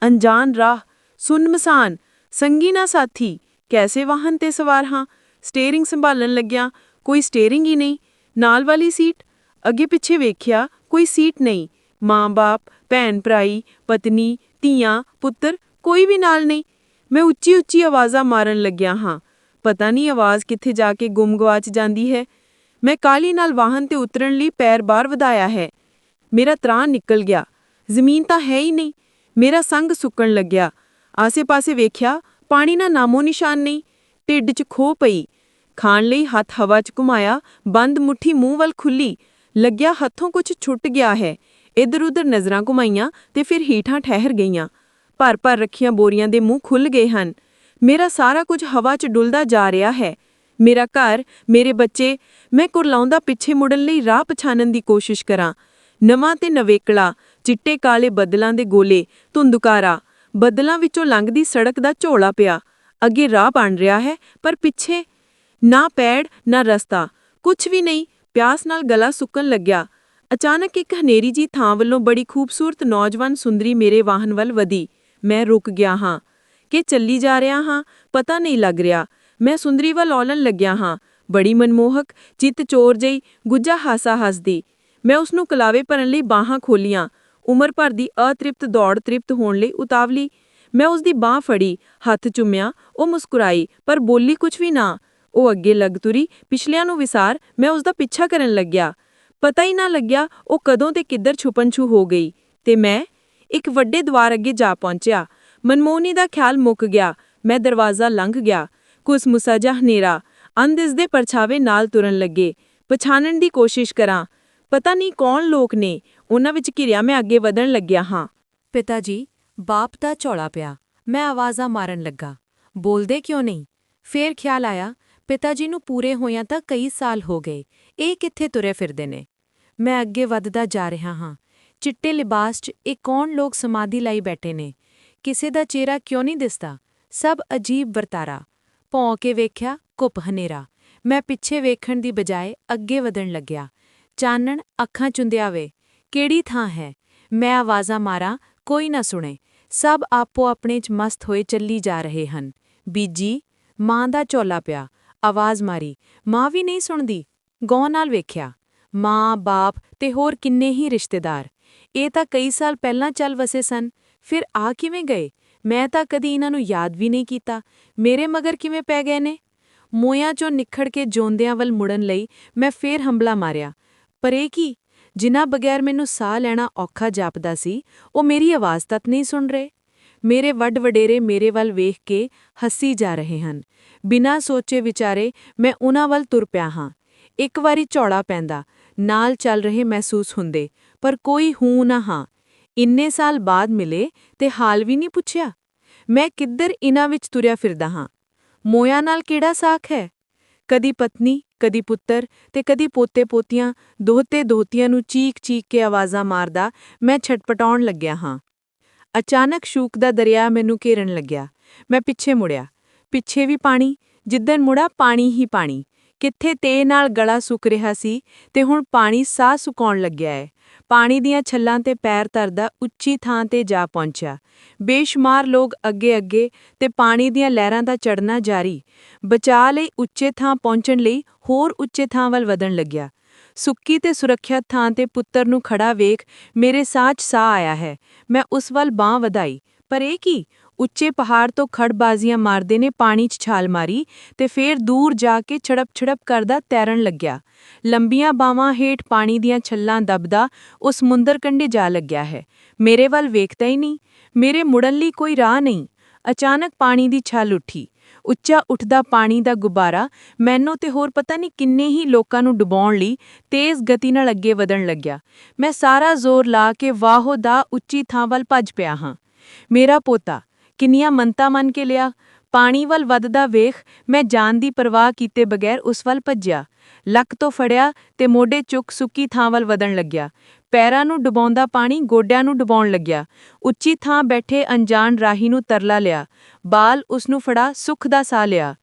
Speaker 2: ਅਣਜਾਣ ਰਾਹ। ਸੁਨਮਸਾਨ ਸੰਗੀ ਨਾ ਸਾਥੀ। ਕੈਸੇ ਵਾਹਨ ਤੇ ਸਵਾਰ ਹਾਂ? ਸਟੀਅਰਿੰਗ ਸੰਭਾਲਣ ਲੱਗਿਆ। ਕੋਈ ਸਟੀਅਰਿੰਗ ਹੀ ਨਹੀਂ। ਨਾਲ ਵਾਲੀ ਸੀਟ? ਅੱਗੇ ਪਿੱਛੇ ਵੇਖਿਆ। ਕੋਈ ਸੀਟ ਨਹੀਂ। ਮਾਂ-ਬਾਪ ਭੈਣ ਭਰਾਈ ਪਤਨੀ, ਧੀਆਂ, ਪੁੱਤਰ ਕੋਈ ਵੀ ਨਾਲ ਨਹੀਂ। ਮੈਂ ਉੱਚੀ ਉੱਚੀ ਆਵਾਜ਼ਾਂ ਮਾਰਨ ਲੱਗਿਆ ਹਾਂ। ਪਤਾ ਨਹੀਂ ਆਵਾਜ਼ ਕਿੱਥੇ ਜਾ ਕੇ ਗੁੰਮ ਗਵਾਚ ਜਾਂਦੀ ਹੈ। ਮੈਂ ਕਾਲੀ ਨਾਲ ਵਾਹਨ ਤੇ ਉਤਰਨ ਲਈ ਪੈਰ ਬਾਹਰ ਵਧਾਇਆ ਹੈ। ਮੇਰਾ ਤਰਾਨ ਨਿਕਲ ਗਿਆ। ਜ਼ਮੀਨ ਤਾਂ ਹੈ ਹੀ ਨਹੀਂ। ਮੇਰਾ ਸੰਗ ਸੁੱਕਣ ਲੱਗਿਆ। ਆਸੇ-ਪਾਸੇ ਵੇਖਿਆ, ਪਾਣੀ ਨਾ ਨਾਮੋ ਨਿਸ਼ਾਨ ਨਹੀਂ। ਢਿੱਡ 'ਚ ਖੋ ਪਈ। ਖਾਣ ਲਈ ਹੱਥ ਹਵਾ 'ਚ ਘੁਮਾਇਆ, ਬੰਦ ਮੁੱਠੀ ਮੂੰਹ ਵੱਲ ਖੁੱਲੀ। ਲੱਗਿਆ ਹੱਥੋਂ ਕੁਝ ਛੁੱਟ ਗਿਆ ਹੈ। ਇਧਰ-ਉਧਰ ਨਜ਼ਰਾਂ ਘੁਮਾਈਆਂ ਤੇ ਫਿਰ ਹੀਠਾਂ ਠਹਿਰ ਗਈਆਂ। ਭਰ-ਭਰ ਰੱਖੀਆਂ ਬੋਰੀਆਂ ਦੇ ਮੂੰਹ ਖੁੱਲ ਗਏ ਹਨ। ਮੇਰਾ ਸਾਰਾ ਕੁਝ ਹਵਾ 'ਚ ਡੁੱਲਦਾ ਜਾ ਰਿਹਾ ਹੈ। ਮੇਰਾ ਘਰ, ਮੇਰੇ ਬੱਚੇ, ਮੈਂ ਕੁਰਲਾਉਂਦਾ ਪਿੱਛੇ ਮੁੜਨ ਲਈ ਰਾਹ ਪਛਾਣਨ ਦੀ ਕੋਸ਼ਿਸ਼ ਕਰਾਂ। ਨਵਾਂ ਤੇ ਨਵੇਕਲਾ, ਚਿੱਟੇ ਕਾਲੇ ਬੱਦਲਾਂ ਦੇ ਗੋਲੇ ਧੁੰਦਕਾਰਾ ਬੱਦਲਾਂ ਵਿੱਚੋਂ ਲੰਘਦੀ ਸੜਕ ਦਾ ਝੋਲਾ ਪਿਆ। ਅੱਗੇ ਰਾਹ ਬਣ ਰਿਹਾ ਹੈ, ਪਰ ਪਿੱਛੇ ਨਾ ਪੈੜ, ਨਾ ਰਸਤਾ। ਕੁਝ ਵੀ ਨਹੀਂ, ਪਿਆਸ ਨਾਲ ਗਲਾ ਸੁੱਕਣ ਲੱਗਿਆ। ਅਚਾਨਕ ਇੱਕ ਹਨੇਰੀ ਜੀ ਥਾਂ ਵੱਲੋਂ ਬੜੀ ਖੂਬਸੂਰਤ ਨੌਜਵਾਨ ਸੁੰਦਰੀ ਮੇਰੇ ਵਾਹਨ ਵੱਲ ਵਧੀ। ਮੈਂ ਰੁਕ ਗਿਆ ਹਾਂ। ਕਿ ਚੱਲੀ ਜਾ ਰਿਹਾ ਹਾਂ, ਪਤਾ ਨਹੀਂ ਲੱਗ ਰਿਹਾ। ਮੈਂ ਸੁੰਦਰੀ ਵੱਲ ਔਲਣ ਲੱਗਿਆ ਹਾਂ। ਬੜੀ ਮਨਮੋਹਕ, ਚਿੱਤ ਚੋਰ ਜਈ ਗੁੱਜਾ ਹਾਸਾ ਹੱਸਦੀ। ਮੈਂ ਉਸ ਨੂੰ ਕਲਾਵੇ ਭਰਨ ਲਈ ਬਾਹਾਂ ਖੋਲੀਆਂ। ਉਮਰ ਭਰ ਦੀ ਅਤ੍ਰਿਪਤ ਦੌੜ ਤ੍ਰਿਪਤ ਹੋਣ ਲਈ ਉਤਾਵਲੀ। ਮੈਂ ਉਸ ਦੀ ਬਾਹ ਫੜੀ, ਹੱਥ ਚੁੰਮਿਆ, ਉਹ ਮੁਸਕਰਾਈ, ਪਰ ਬੋਲੀ ਕੁਝ ਵੀ ਨਾ। ਉਹ ਅੱਗੇ ਲੱਗ ਤੁਰੀ, ਪਿਛਲਿਆਂ ਨੂੰ ਵਿਸਾਰ, ਮੈਂ ਉਸ ਦਾ ਪਿੱਛਾ ਕਰਨ ਲੱਗਿਆ। ਪਤਾ ਹੀ ਨਾ ਲੱਗਿਆ ਉਹ ਕਦੋਂ ਤੇ ਕਿੱਧਰ ਛੁਪਨ ਛੂ ਹੋ ਗਈ। ਤੇ ਮੈਂ ਇੱਕ ਵੱਡੇ ਦਵਾਰ ਅੱਗੇ ਜਾ ਪਹੁੰਚਿਆ। ਮਨਮੋਹਨੀ ਦਾ ਖਿਆਲ ਮੁੱਕ ਗਿਆ। ਮੈਂ ਦਰਵਾਜ਼ਾ ਲੰਘ ਗਿਆ। ਕੁਸ ਮੁਸਾਜਾ ਹਨੇਰਾ ਅੰਦਿਸ ਦੇ ਪਰਛਾਵੇ ਨਾਲ ਤੁਰਨ ਲੱਗੇ। ਪਛਾਣਨ ਦੀ ਕੋਸ਼ਿਸ਼ ਕਰਾਂ। ਪਤਾ ਨਹੀਂ ਕੌਣ ਲੋਕ ਨੇ। ਉਹਨਾਂ ਵਿੱਚ ਘਿਰਿਆ ਮੈਂ ਅੱਗੇ ਵਧਣ ਲੱਗਿਆ ਹਾਂ।
Speaker 1: ਪਿਤਾ ਜੀ, ਬਾਪ ਦਾ ਝੋਲਾ ਪਿਆ। ਮੈਂ ਆਵਾਜ਼ਾਂ ਮਾਰਨ ਲੱਗਾ। ਬੋਲਦੇ ਕਿਉਂ ਨਹੀਂ? ਫੇਰ ਖਿਆਲ ਆਇਆ, ਪਿਤਾ ਜੀ ਨੂੰ ਪੂਰੇ ਹੋਇਆਂ ਤਾਂ ਕਈ ਸਾਲ ਹੋ ਗਏ। ਇਹ ਕਿੱਥੇ ਤੁਰੇ ਫਿਰਦੇ ਨੇ? ਮੈਂ ਅੱਗੇ ਵੱਧਦਾ ਜਾ ਰਿਹਾ ਹਾਂ। ਚਿੱਟੇ ਲਿਬਾਸ 'ਚ ਇਹ ਕੌਣ ਲੋਕ ਸਮਾਧੀ ਲਈ ਬੈਠੇ ਨੇ? ਕਿਸੇ ਦਾ ਚਿਹਰਾ ਕਿਉਂ ਨਹੀਂ ਦਿਸਦਾ? ਸਭ ਅਜੀਬ ਵਰਤਾਰਾ। ਭੌਂ ਕੇ ਵੇਖਿਆ ਕੁੱਪ ਹਨੇਰਾ। ਮੈਂ ਪਿੱਛੇ ਵੇਖਣ ਦੀ ਬਜਾਏ ਅੱਗੇ ਵਧਣ ਲੱਗਿਆ। ਚਾਨਣ ਅੱਖਾਂ ਚੁੰਦਿਆ ਵੇ ਕਿਹੜੀ ਥਾਂ ਹੈ? ਮੈਂ ਆਵਾਜ਼ਾਂ ਮਾਰਾਂ, ਕੋਈ ਨਾ ਸੁਣੇ। ਸਭ ਆਪੋ ਆਪਣੇ ਚ ਮਸਤ ਹੋਏ ਚੱਲੀ ਜਾ ਰਹੇ ਹਨ। ਬੀਜੀ, ਮਾਂ ਦਾ ਝੋਲਾ ਪਿਆ। ਆਵਾਜ਼ ਮਾਰੀ, ਮਾਂ ਵੀ ਨਹੀਂ ਸੁਣਦੀ? ਗੌਰ ਨਾਲ ਵੇਖਿਆ, ਮਾਂ, ਬਾਪ ਤੇ ਹੋਰ ਕਿੰਨੇ ਹੀ ਰਿਸ਼ਤੇਦਾਰ। ਇਹ ਤਾਂ ਕਈ ਸਾਲ ਪਹਿਲਾਂ ਚੱਲ ਵਸੇ ਸਨ। ਫਿਰ ਆ ਕਿਵੇਂ ਗਏ? ਮੈਂ ਤਾਂ ਕਦੀ ਇਹਨਾਂ ਨੂੰ ਯਾਦ ਵੀ ਨਹੀਂ ਕੀਤਾ। ਮੇਰੇ ਮਗਰ ਕਿਵੇਂ ਪੈ ਗਏ ਨੇ? ਮੋਇਆਂ ਚੋਂ ਨਿਖੜ ਕੇ ਜੋਂਦਿਆਂ ਵੱਲ ਮੁੜਨ ਲਈ ਮੈਂ ਫੇਰ ਹੰਬਲਾ ਮਾਰਿਆ। ਪਰ ਇਹ ਕੀ? ਜਿਨ੍ਹਾਂ ਬਗੈਰ ਮੈਨੂੰ ਸਾਹ ਲੈਣਾ ਔਖਾ ਜਾਪਦਾ ਸੀ, ਉਹ ਮੇਰੀ ਆਵਾਜ਼ ਤੱਕ ਨਹੀਂ ਸੁਣ ਰਹੇ। ਮੇਰੇ ਵੱਡ ਵਡੇਰੇ ਮੇਰੇ ਵੱਲ ਵੇਖ ਕੇ ਹੱਸੀ ਜਾ ਰਹੇ ਹਨ। ਬਿਨਾਂ ਸੋਚੇ ਵਿਚਾਰੇ ਮੈਂ ਉਹਨਾਂ ਵੱਲ ਤੁਰ ਪਿਆ ਹਾਂ। ਇੱਕ ਵਾਰੀ ਝੌੜਾ ਪੈਂਦਾ। ਨਾਲ ਚੱਲ ਰਹੇ ਮਹਿਸੂਸ ਹੁੰਦੇ। ਪਰ ਕੋਈ ਹੂੰ ਨਾ ਹਾਂ। ਇੰਨੇ ਸਾਲ ਬਾਅਦ ਮਿਲੇ ਤੇ ਹਾਲ ਵੀ ਨਹੀਂ ਪੁੱਛਿਆ। ਮੈਂ ਕਿੱਧਰ ਇਨਾਂ ਵਿੱਚ ਤੁਰਿਆ ਫਿਰਦਾ ਹਾਂ? ਮੋਇਆ ਨਾਲ ਕਿਹੜਾ ਸਾਖ ਹੈ? ਕਦੀ ਪਤਨੀ, ਕਦੀ ਪੁੱਤਰ ਤੇ ਕਦੀ ਪੋਤੇ ਪੋਤੀਆਂ ਦੋਹਤੇ ਦੋਹਤੀਆਂ ਨੂੰ ਚੀਕ ਚੀਕ ਕੇ ਆਵਾਜ਼ਾਂ ਮਾਰਦਾ ਮੈਂ ਛਟਪਟਾਉਣ ਲੱਗਿਆ ਹਾਂ। ਅਚਾਨਕ ਸ਼ੂਕ ਦਾ ਦਰਿਆ ਮੈਨੂੰ ਘੇਰਨ ਲੱਗਿਆ। ਮੈਂ ਪਿੱਛੇ ਮੁੜਿਆ। ਪਿੱਛੇ ਵੀ ਪਾਣੀ ਜਿੱਦਨ ਮੁੜਾ ਪਾਣੀ ਹੀ ਪਾਣੀ। ਕਿੱਥੇ ਤੇ ਨਾਲ ਗਲਾ ਸੁੱਕ ਰਿਹਾ ਸੀ ਤੇ ਹੁਣ ਪਾਣੀ ਸਾਹ ਸੁਕਾਉਣ ਲੱਗਿਆ ਹੈ ਪਾਣੀ ਦੀਆਂ ਛੱਲਾਂ ਤੇ ਪੈਰ ਧਰਦਾ ਉੱਚੀ ਥਾਂ ਤੇ ਜਾ ਪਹੁੰਚਿਆ। ਬੇਸ਼ੁਮਾਰ ਲੋਕ ਅੱਗੇ-ਅੱਗੇ ਤੇ ਪਾਣੀ ਦੀਆਂ ਲਹਿਰਾਂ ਦਾ ਚੜਨਾ ਜਾਰੀ। ਬਚਾ ਲਈ ਉੱਚੇ ਥਾਂ ਪਹੁੰਚਣ ਲਈ ਹੋਰ ਉੱਚੇ ਥਾਂ ਵੱਲ ਵਧਣ ਲੱਗਿਆ। ਸੁੱਕੀ ਤੇ ਸੁਰੱਖਿਅਤ ਥਾਂ ਤੇ ਪੁੱਤਰ ਨੂੰ ਖੜਾ ਵੇਖ ਮੇਰੇ ਸਾਹ 'ਚ ਸਾਹ ਆਇਆ ਹੈ। ਮੈਂ ਉਸ ਵੱਲ ਬਾਹ ਵਧਾਈ। ਪਰ ਇਹ ਕੀ? ਉੱਚੇ ਪਹਾੜ ਤੋਂ ਖੜਬਾਜ਼ੀਆਂ ਮਾਰਦੇ ਨੇ ਪਾਣੀ 'ਚ ਛਾਲ ਮਾਰੀ ਤੇ ਫੇਰ ਦੂਰ ਜਾ ਕੇ ਛੜਪ-ਛੜਪ ਕਰਦਾ ਤੈਰਨ ਲੱਗਿਆ। ਲੰਬੀਆਂ ਬਾਵਾਂ ਹੇਠ ਪਾਣੀ ਦੀਆਂ ਛੱਲਾਂ ਦਬਦਾ ਉਹ ਸਮੁੰਦਰ ਕੰਢੇ ਜਾ ਲੱਗਿਆ ਹੈ। ਮੇਰੇ ਵੱਲ ਵੇਖਦਾ ਹੀ ਨਹੀਂ। ਮੇਰੇ ਮੁੜਨ ਲਈ ਕੋਈ ਰਾਹ ਨਹੀਂ। ਅਚਾਨਕ ਪਾਣੀ ਦੀ ਛੱਲ ਉੱਠੀ। ਉੱਚਾ ਉੱਠਦਾ ਪਾਣੀ ਦਾ ਗੁਬਾਰਾ ਮੈਨੂੰ ਤੇ ਹੋਰ ਪਤਾ ਨਹੀਂ ਕਿੰਨੇ ਹੀ ਲੋਕਾਂ ਨੂੰ ਡੁਬਾਉਣ ਲਈ ਤੇਜ਼ ਗਤੀ ਨਾਲ ਅੱਗੇ ਵਧਣ ਲੱਗਿਆ। ਮੈਂ ਸਾਰਾ ਜ਼ੋਰ ਲਾ ਕੇ ਵਾਹੋ ਦਾ ਉੱਚੀ ਥਾਂ ਵੱਲ ਭੱਜ ਪਿਆ ਹਾਂ। ਮੇਰਾ ਪੋਤਾ ਕਿੰਨੀਆਂ ਮੰਤਾ ਮੰਨ ਕੇ ਲਿਆ। ਪਾਣੀ ਵੱਲ ਵੱਧਦਾ ਵੇਖ ਮੈਂ ਜਾਨ ਦੀ ਪਰਵਾਹ ਕੀਤੇ ਬਗੈਰ ਉਸ ਵੱਲ ਭੱਜਿਆ। ਲੱਕ ਤੋਂ ਫੜਿਆ ਤੇ ਮੋਢੇ ਚੁੱਕ ਸੁੱਕੀ ਥਾਂ ਵੱਲ ਵਧਣ ਲੱਗਿਆ। ਪੈਰਾਂ ਨੂੰ ਡੁਬਾਉਂਦਾ ਪਾਣੀ ਗੋਡਿਆਂ ਨੂੰ ਡੁਬਾਉਣ ਲੱਗਿਆ। ਉੱਚੀ ਥਾਂ ਬੈਠੇ ਅਣਜਾਣ ਰਾਹੀ ਨੂੰ ਤਰਲਾ ਲਿਆ। ਬਾਲ ਉਸ ਨੂੰ ਫੜਾ ਸੁੱਖ ਦਾ ਸਾਹ ਲਿਆ।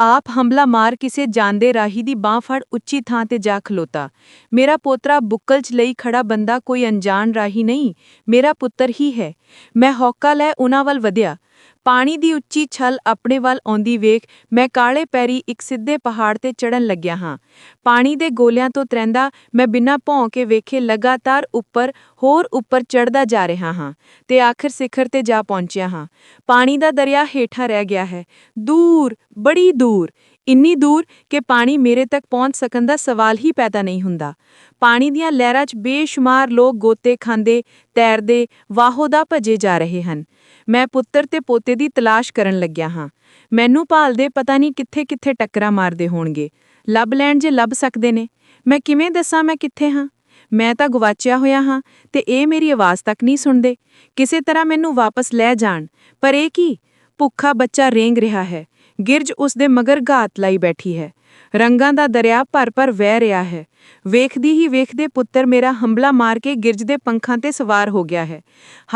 Speaker 1: ਆਪ ਹਮਲਾ ਮਾਰ ਕਿਸੇ ਜਾਂਦੇ ਰਾਹੀ ਦੀ ਬਾਹ ਫੜ ਉੱਚੀ ਥਾਂ ਤੇ ਜਾ ਖਲੋਤਾ। ਮੇਰਾ ਪੋਤਰਾ ਬੁੱਕਲ 'ਚ ਲਈ ਖੜਾ ਬੰਦਾ ਕੋਈ ਅਣਜਾਣ ਰਾਹੀ ਨਹੀਂ, ਮੇਰਾ ਪੁੱਤਰ ਹੀ ਹੈ। ਮੈਂ ਹੌਕਾ ਲੈ ਉਹਨਾਂ ਵੱਲ ਵਧਿਆ। ਪਾਣੀ ਦੀ ਉੱਚੀ ਛਲ ਆਪਣੇ ਵੱਲ ਆਉਂਦੀ ਵੇਖ ਮੈਂ ਕਾਲੇ ਪੈਰੀ ਇੱਕ ਸਿੱਧੇ ਪਹਾੜ ਤੇ ਚੜਨ ਲੱਗਿਆ ਹਾਂ। ਪਾਣੀ ਦੇ ਗੋਲਿਆਂ ਤੋਂ ਤਰੈਂਦਾ ਮੈਂ ਬਿਨਾਂ ਭੌਂ ਕੇ ਵੇਖੇ ਲਗਾਤਾਰ ਉੱਪਰ, ਹੋਰ ਉੱਪਰ ਚੜਦਾ ਜਾ ਰਿਹਾ ਹਾਂ ਤੇ ਆਖਰ ਸਿਖਰ ਤੇ ਜਾ ਪਹੁੰਚਿਆ ਹਾਂ। ਪਾਣੀ ਦਾ ਦਰਿਆ ਹੇਠਾਂ ਰਹਿ ਗਿਆ ਹੈ। ਦੂਰ, ਬੜੀ ਦੂਰ। ਇੰਨੀ ਦੂਰ ਕਿ ਪਾਣੀ ਮੇਰੇ ਤੱਕ ਪਹੁੰਚ ਸਕਣ ਦਾ ਸਵਾਲ ਹੀ ਪੈਦਾ ਨਹੀਂ ਹੁੰਦਾ। ਪਾਣੀ ਦੀਆਂ ਲਹਿਰਾਂ 'ਚ ਬੇਸ਼ੁਮਾਰ ਲੋਕ ਗੋਤੇ ਖਾਂਦੇ, ਤੈਰਦੇ, ਵਾਹੋ ਦਾ ਭਜੇ ਜਾ ਰਹੇ ਹਨ। ਮੈਂ ਪੁੱਤਰ ਤੇ ਪੋਤੇ ਦੀ ਤਲਾਸ਼ ਕਰਨ ਲੱਗਿਆ ਹਾਂ। ਮੈਨੂੰ ਭਾਲਦੇ ਪਤਾ ਨਹੀਂ ਕਿੱਥੇ-ਕਿੱਥੇ ਟੱਕਰਾਂ ਮਾਰਦੇ ਹੋਣਗੇ। ਲੱਭ ਲੈਣ ਜੇ ਲੱਭ ਸਕਦੇ ਨੇ। ਮੈਂ ਕਿਵੇਂ ਦੱਸਾਂ ਮੈਂ ਕਿੱਥੇ ਹਾਂ? ਮੈਂ ਤਾਂ ਗਵਾਚਿਆ ਹੋਇਆ ਹਾਂ ਤੇ ਇਹ ਮੇਰੀ ਆਵਾਜ਼ ਤੱਕ ਨਹੀਂ ਸੁਣਦੇ। ਕਿਸੇ ਤਰ੍ਹਾਂ ਮੈਨੂੰ ਵਾਪਸ ਲੈ ਜਾਣ। ਪਰ ਇਹ ਕੀ? ਭੁੱਖਾ ਬੱਚਾ ਰੇਂਗ ਰਿਹਾ ਹੈ। ਗਿਰਜ ਉਸ ਦੇ ਮਗਰ ਘਾਤ ਲਈ ਬੈਠੀ ਹੈ। ਰੰਗਾਂ ਦਾ ਦਰਿਆ ਭਰ-ਭਰ ਵਹਿ ਰਿਹਾ ਹੈ। ਵੇਖਦੀ ਹੀ ਵੇਖਦੇ ਪੁੱਤਰ ਮੇਰਾ ਹੰਬਲਾ ਮਾਰ ਕੇ ਗਿਰਜ ਦੇ ਪੰਖਾਂ ਤੇ ਸਵਾਰ ਹੋ ਗਿਆ ਹੈ।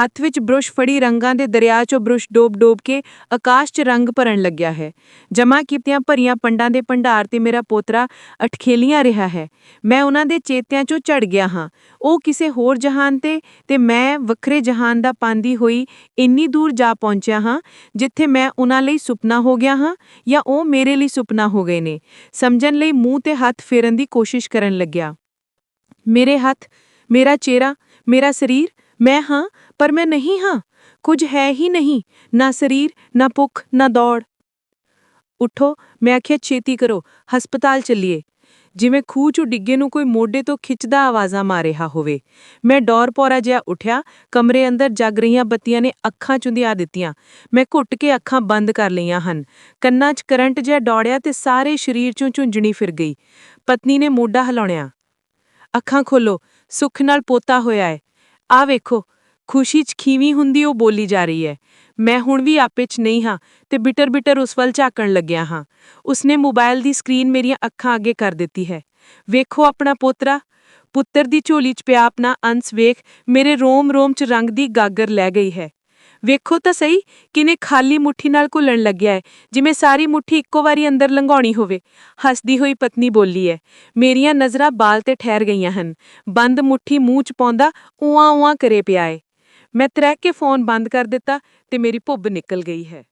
Speaker 1: ਹੱਥ ਵਿੱਚ ਬਰੁਸ਼ ਫੜੀ ਰੰਗਾਂ ਦੇ ਦਰਿਆ 'ਚੋਂ ਬਰੁਸ਼ ਡੋਬ-ਡੋਬ ਕੇ ਆਕਾਸ਼ 'ਚ ਰੰਗ ਭਰਨ ਲੱਗਿਆ ਹੈ। ਜਮਾ ਕੀਤੀਆਂ ਭਰੀਆਂ ਪੰਡਾਂ ਦੇ ਭੰਡਾਰ ਤੇ ਮੇਰਾ ਪੋਤਰਾ ਅਟਖੇਲੀਆਂ ਰਿਹਾ ਹੈ। ਮੈਂ ਉਹਨਾਂ ਦੇ ਚੇਤਿਆਂ 'ਚੋਂ ਝੜ ਗਿਆ ਹਾਂ। ਉਹ ਕਿਸੇ ਹੋਰ ਜਹਾਨ ਤੇ ਤੇ ਮੈਂ ਵੱਖਰੇ ਜਹਾਨ ਦਾ ਪਾਂਦੀ ਹੋਈ ਇੰਨੀ ਦੂਰ ਜਾ ਪਹੁੰਚਿਆ ਹਾਂ ਜਿੱਥੇ ਮੈਂ ਉਹਨਾਂ ਲਈ ਸੁਪਨਾ ਹੋ ਗਿਆ ਹਾਂ ਜਾਂ ਉਹ ਮੇਰੇ ਲਈ ਸੁਪਨਾ ਹੋ ਗਏ ਨੇ। ਸਮਝਣ ਲਈ ਮੂੰਹ ਤੇ ਹੱਥ ਫੇਰਨ ਦੀ ਕੋਸ਼ਿਸ਼ ਕਰਨ ਲੱਗਿਆ। ਮੇਰੇ ਹੱਥ, ਮੇਰਾ ਚਿਹਰਾ, ਮੇਰਾ ਸਰੀਰ, ਮੈਂ ਹਾਂ, ਪਰ ਮੈਂ ਨਹੀਂ ਹਾਂ। ਕੁਝ ਹੈ ਹੀ ਨਹੀਂ, ਨਾ ਸਰੀਰ, ਨਾ ਭੁੱਖ, ਨਾ ਦੌੜ। ਉਠੋ, ਮੈਂ ਆਖਿਆ, ਛੇਤੀ ਕਰੋ, ਹਸਪਤਾਲ ਚੱਲੀਏ। ਜਿਵੇਂ ਖੂਹ ਚੋਂ ਡਿੱਗੇ ਨੂੰ ਕੋਈ ਮੋਢੇ ਤੋਂ ਖਿੱਚਦਾ ਆਵਾਜ਼ਾਂ ਮਾਰ ਰਿਹਾ ਹੋਵੇ। ਮੈਂ ਡੌਰ ਪੌਰਾ ਜਿਹਾ ਉੱਠਿਆ, ਕਮਰੇ ਅੰਦਰ ਜਗ ਰਹੀਆਂ ਬੱਤੀਆਂ ਨੇ ਅੱਖਾਂ ਚੁੰਦਿਆ ਦਿੱਤੀਆਂ। ਮੈਂ ਘੁੱਟ ਕੇ ਅੱਖਾਂ ਬੰਦ ਕਰ ਲਈਆਂ ਹਨ। ਕੰਨਾਂ 'ਚ ਕਰੰਟ ਜਿਹਾ ਦੌੜਿਆ ਤੇ ਸਾਰੇ ਸਰੀਰ 'ਚੋਂ ਝੁੰਝਣੀ ਫਿਰ ਗਈ। ਪਤਨੀ ਨੇ ਮੋਢਾ ਹਿਲਾਉਣਿਆ। ਅੱਖਾਂ ਖੋਲੋ, ਸੁੱਖ ਨਾਲ ਪੋਤਾ ਹੋਇਆ ਹੈ ਆ ਵੇਖੋ ਖੁਸ਼ੀ 'ਚ ਖੀਵੀਂ ਹੁੰਦੀ ਉਹ ਬੋਲੀ ਜਾ ਰਹੀ ਹੈ। ਮੈਂ ਹੁਣ ਵੀ ਆਪੇ 'ਚ ਨਹੀਂ ਹਾਂ ਤੇ ਬਿਟਰ ਬਿਟਰ ਉਸ ਵੱਲ ਝਾਕਣ ਲੱਗਿਆ ਹਾਂ। ਉਸਨੇ ਮੋਬਾਈਲ ਦੀ ਸਕਰੀਨ ਮੇਰੀਆਂ ਅੱਖਾਂ ਅੱਗੇ ਕਰ ਦਿੱਤੀ ਹੈ। ਵੇਖੋ ਆਪਣਾ ਪੋਤਰਾ। ਪੁੱਤਰ ਦੀ ਝੋਲੀ 'ਚ ਪਿਆ ਆਪਣਾ ਅੰਸ ਵੇਖ ਮੇਰੇ ਰੋਮ-ਰੋਮ 'ਚ ਰੰਗ ਦੀ ਗਾਗਰ ਲੈ ਗਈ ਹੈ। ਵੇਖੋ ਤਾਂ ਸਹੀ ਕਿਨੇ ਖਾਲੀ ਮੁੱਠੀ ਨਾਲ ਘੁਲਣ ਲੱਗਿਆ ਹੈ। ਜਿਵੇਂ ਸਾਰੀ ਮੁੱਠੀ ਇੱਕੋ ਵਾਰੀ ਅੰਦਰ ਲੰਘਾਉਣੀ ਹੋਵੇ। ਹੱਸਦੀ ਹੋਈ ਪਤਨੀ ਬੋਲੀ ਹੈ, ਮੇਰੀਆਂ ਨਜ਼ਰਾਂ ਬਾਲ ਤੇ ਠਹਿਰ ਗਈਆਂ ਹਨ। ਬੰਦ ਮੁੱਠੀ ਮੂੰਹ 'ਚ ਪਾਉਂਦਾ ਉਆਂ ਉਆਂ ਕਰੇ ਪਿਆ ਹੈ ਮੈਂ ਤਰਹਿ ਕੇ ਫੋਨ ਬੰਦ ਕਰ ਦਿੱਤਾ ਤੇ ਮੇਰੀ ਭੁੱਬ ਨਿਕਲ ਗਈ ਹੈ।